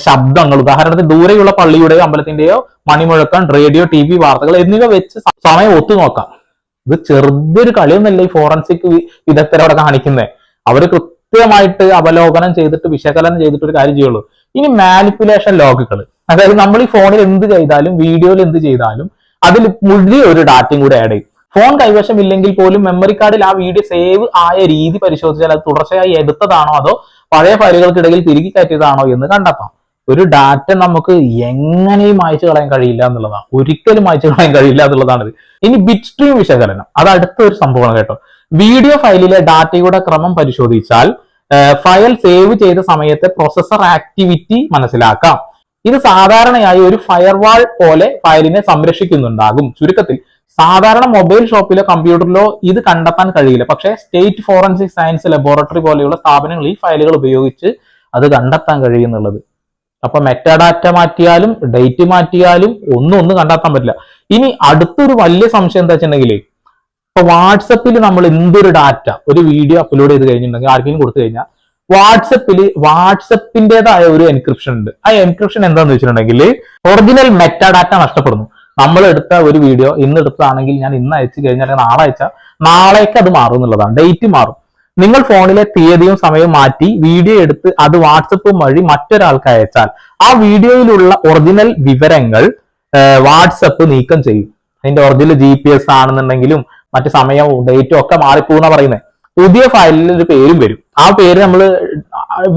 ശബ്ദങ്ങൾ ഉദാഹരണത്തിന് ദൂരെയുള്ള പള്ളിയുടെയോ അമ്പലത്തിന്റെയോ മണിമുഴക്കം റേഡിയോ ടി വാർത്തകൾ എന്നിവ വെച്ച് സമയം ഒത്തു നോക്കാം. ഇത് ചെറുതൊരു കളിയൊന്നല്ല ഈ ഫോറൻസിക് വിദഗ്ധരവിടെ കാണിക്കുന്നത് അവർ കൃത്യമായിട്ട് അവലോകനം ചെയ്തിട്ട് വിശകലനം ചെയ്തിട്ട് ഒരു കാര്യം ചെയ്യുള്ളൂ. ഇനി മാനിപ്പുലേഷൻ ലോഗുകൾ അതായത് നമ്മൾ ഈ ഫോണിൽ എന്ത് ചെയ്താലും വീഡിയോയിൽ എന്ത് ചെയ്താലും അതിൽ മുഴുവൻ ഒരു ഡാറ്റയും കൂടെ ആഡ് ചെയ്യും. ഫോൺ കൈവശം ഇല്ലെങ്കിൽ പോലും മെമ്മറി കാർഡിൽ ആ വീഡിയോ സേവ് ആയ രീതി പരിശോധിച്ചാൽ അത് തുടർച്ചയായി എടുത്തതാണോ അതോ പഴയ ഫയലുകൾക്കിടയിൽ തിരികെ കയറ്റിയതാണോ എന്ന് കണ്ടെത്താം. ഒരു ഡാറ്റ നമുക്ക് എങ്ങനെയും അയച്ചു കളയാൻ കഴിയില്ല എന്നുള്ളതാണ്. ഒരിക്കലും അയച്ചു കളയാൻ കഴിയില്ല എന്നുള്ളതാണ് ഇനി ബിറ്റ് സ്ട്രീം വിശകലനം. അത് അടുത്ത ഒരു സംഭവമാണ് കേട്ടോ. വീഡിയോ ഫയലിലെ ഡാറ്റയുടെ ക്രമം പരിശോധിച്ചാൽ ഫയൽ സേവ് ചെയ്ത സമയത്തെ പ്രോസസർ ആക്ടിവിറ്റി മനസ്സിലാക്കാം. ഇത് സാധാരണയായി ഒരു ഫയർവാൾ പോലെ ഫയലിനെ സംരക്ഷിക്കുന്നുണ്ടാകും. ചുരുക്കത്തിൽ സാധാരണ മൊബൈൽ ഷോപ്പിലോ കമ്പ്യൂട്ടറിലോ ഇത് കണ്ടെത്താൻ കഴിയില്ല. പക്ഷേ സ്റ്റേറ്റ് ഫോറൻസിക് സയൻസ് ലബോറട്ടറി പോലെയുള്ള സ്ഥാപനങ്ങൾ ഈ ഫയലുകൾ ഉപയോഗിച്ച് അത് കണ്ടെത്താൻ കഴിയുന്നുള്ളത്. അപ്പൊ മെറ്റാഡാറ്റ മാറ്റിയാലും ഡേറ്റ് മാറ്റിയാലും ഒന്നും ഒന്നും കണ്ടെത്താൻ പറ്റില്ല. ഇനി അടുത്തൊരു വലിയ സംശയം എന്താ വെച്ചിട്ടുണ്ടെങ്കിൽ ഇപ്പൊ വാട്സപ്പിൽ നമ്മൾ എന്തൊരു ഡാറ്റ ഒരു വീഡിയോ അപ്ലോഡ് ചെയ്ത് കഴിഞ്ഞിട്ടുണ്ടെങ്കിൽ ആർക്കെങ്കിലും കൊടുത്തു കഴിഞ്ഞാൽ വാട്സപ്പിൽ വാട്സപ്പിന്റേതായ ഒരു എൻക്രിപ്ഷൻ ഉണ്ട്. ആ എൻക്രിപ്ഷൻ എന്താന്ന് വെച്ചിട്ടുണ്ടെങ്കിൽ ഒറിജിനൽ മെറ്റാഡാറ്റ നഷ്ടപ്പെടുന്നു. നമ്മൾ എടുത്ത ഒരു വീഡിയോ ഇന്ന് എടുത്തതാണെങ്കിൽ ഞാൻ ഇന്ന് അയച്ചു കഴിഞ്ഞാൽ നാളെ അയച്ചാൽ നാളേക്ക് അത് മാറും എന്നുള്ളതാണ്. ഡേറ്റ് മാറും. നിങ്ങൾ ഫോണിലെ തീയതിയും സമയവും മാറ്റി വീഡിയോ എടുത്ത് അത് വാട്സപ്പ് വഴി മറ്റൊരാൾക്ക് അയച്ചാൽ ആ വീഡിയോയിലുള്ള ഒറിജിനൽ വിവരങ്ങൾ വാട്സപ്പ് നീക്കം ചെയ്യും. അതിന്റെ ഒറിജിനൽ ജി പി എസ് ആണെന്നുണ്ടെങ്കിലും മറ്റു സമയവും ഡേറ്റും ഒക്കെ മാറിപ്പോകുന്ന പറയുന്നത് പുതിയ ഫയലിൽ ഒരു പേരും വരും. ആ പേര് നമ്മൾ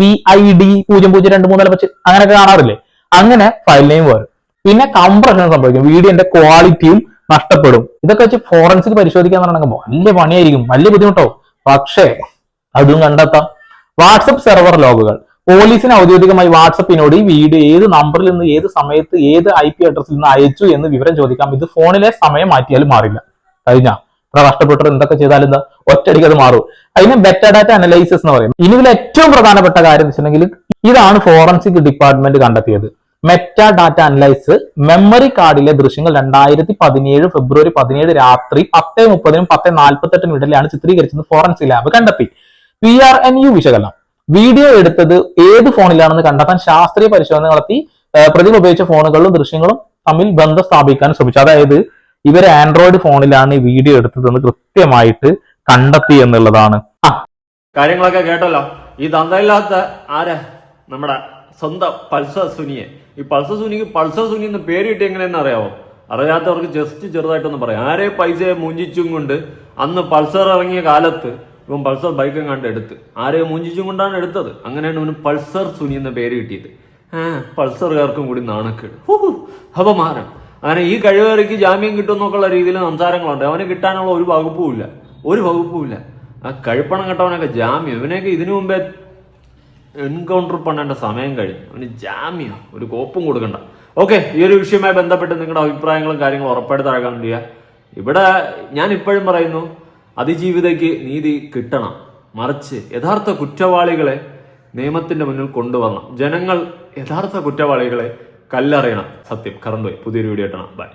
വി ഐ ഡി പൂജ്യം പൂജ്യം രണ്ട് മൂന്നര പക്ഷെ അങ്ങനെയൊക്കെ കാണാറില്ലേ? അങ്ങനെ ഫയൽ നെയിം വരും. പിന്നെ കംപ്രഷൻ സംഭവിക്കും വീഡിയോന്റെ ക്വാളിറ്റിയും നഷ്ടപ്പെടും. ഇതൊക്കെ വെച്ച് ഫോറൻസിക് പരിശോധിക്കാൻ പറഞ്ഞാൽ വലിയ പണിയായിരിക്കും. വലിയ ബുദ്ധിമുട്ടോ പക്ഷേ അതും കണ്ടെത്താം. വാട്സപ്പ് സെർവർ ലോഗുകൾ പോലീസിന് ഔദ്യോഗികമായി വാട്സപ്പിനോട് ഈ വീഡിയോ ഏത് നമ്പറിൽ നിന്ന് ഏത് സമയത്ത് ഏത് ഐ പി അഡ്രസ്സിൽ നിന്ന് അയച്ചു എന്ന് വിവരം ചോദിക്കാം. ഇത് ഫോണിലെ സമയം മാറ്റിയാലും മാറില്ല. കഴിഞ്ഞ. ഇത്ര കഷ്ടപ്പെട്ടവർ എന്തൊക്കെ ചെയ്താലും എന്താ? ഒറ്റയടിക്ക് അത് മാറും. അതിന് ബെറ്റർ ഡാറ്റ അനലൈസിസ് എന്ന് പറയും. ഇനി ഇതിൽ ഏറ്റവും പ്രധാനപ്പെട്ട കാര്യം എന്ന് വെച്ചിട്ടുണ്ടെങ്കിൽ ഇതാണ് ഫോറൻസിക് ഡിപ്പാർട്ട്മെന്റ് കണ്ടെത്തിയത്. മെറ്റാ ഡാറ്റ അനലൈസ് മെമ്മറി കാർഡിലെ ദൃശ്യങ്ങൾ രണ്ടായിരത്തി പതിനേഴ് ഫെബ്രുവരി പതിനേഴ് രാത്രി പത്ത് മുപ്പതിനും പത്ത് നാൽപ്പത്തെട്ടിനും ഇടയിലാണ് ചിത്രീകരിച്ചത് ഫോറൻസിക് ലാബ് കണ്ടെത്തി. പി ആർ എൻ യു വിശകലനം. വീഡിയോ എടുത്തത് ഏത് ഫോണിലാണെന്ന് കണ്ടെത്താൻ ശാസ്ത്രീയ പരിശോധന നടത്തി പ്രതികൾ ഉപയോഗിച്ച ഫോണുകളും ദൃശ്യങ്ങളും തമ്മിൽ ബന്ധം സ്ഥാപിക്കാൻ ശ്രമിച്ചു. അതായത് ഇവർ ആൻഡ്രോയിഡ് ഫോണിലാണ് ഈ വീഡിയോ എടുത്തതെന്ന് കൃത്യമായിട്ട് കണ്ടെത്തി എന്നുള്ളതാണ്. കാര്യങ്ങളൊക്കെ കേട്ടല്ലോ. ഈ തന്തയില്ലാത്ത ആരാ? നമ്മുടെ സ്വന്തം പൾസർ സുനിയെ. ഈ പൾസർ സുനിക്ക് പൾസർ സുനി എന്ന് പേര് കിട്ടി എങ്ങനെയെന്ന് അറിയാവോ? അറിയാത്തവർക്ക് ജസ്റ്റ് ചെറുതായിട്ടൊന്ന് പറയാം. ആരെ പൈസയെ മുഞ്ചിച്ചും കൊണ്ട് അന്ന് പൾസർ ഇറങ്ങിയ കാലത്ത് ഇവൻ പൾസർ ബൈക്കും കണ്ട് എടുത്ത്. ആരെ മുഞ്ചിച്ചും കൊണ്ടാണ് എടുത്തത്? അങ്ങനെയാണ് ഇവന് പൾസർ സുനി എന്ന പേര് കിട്ടിയത്. ആ പൾസറുകാർക്കും കൂടി നാണക്കേട്. അപമാനം. അങ്ങനെ ഈ കഴിവേറിക്ക് ജാമ്യം കിട്ടുമെന്നൊക്കെയുള്ള രീതിയിൽ സംസാരങ്ങളുണ്ട്. അവന് കിട്ടാനുള്ള ഒരു വകുപ്പുമില്ല ഒരു വകുപ്പുമില്ല ആ കഴിപ്പണം കെട്ടവനൊക്കെ ജാമ്യം. ഇവനെയൊക്കെ ഇതിനു മുമ്പേ എൻകൗണ്ടർ പണേണ്ട സമയം കഴിഞ്ഞു. അവന് ജാമ്യം. ഒരു കോപ്പും കൊടുക്കണ്ട. ഓക്കെ ഈ ഒരു വിഷയവുമായി ബന്ധപ്പെട്ട് നിങ്ങളുടെ അഭിപ്രായങ്ങളും കാര്യങ്ങളും ഉറപ്പായിട്ട് താഴെ ചെയ്യുക. ഇവിടെ ഞാൻ ഇപ്പോഴും പറയുന്നു അതിജീവിതയ്ക്ക് നീതി കിട്ടണം. മറിച്ച് യഥാർത്ഥ കുറ്റവാളികളെ നിയമത്തിന്റെ മുന്നിൽ കൊണ്ടുവരണം. ജനങ്ങൾ യഥാർത്ഥ കുറ്റവാളികളെ കല്ലറിയണം. സത്യം. കറണ്ടുപോയി പുതിയൊരു വീഡിയോ ഇട്ടണം ബൈ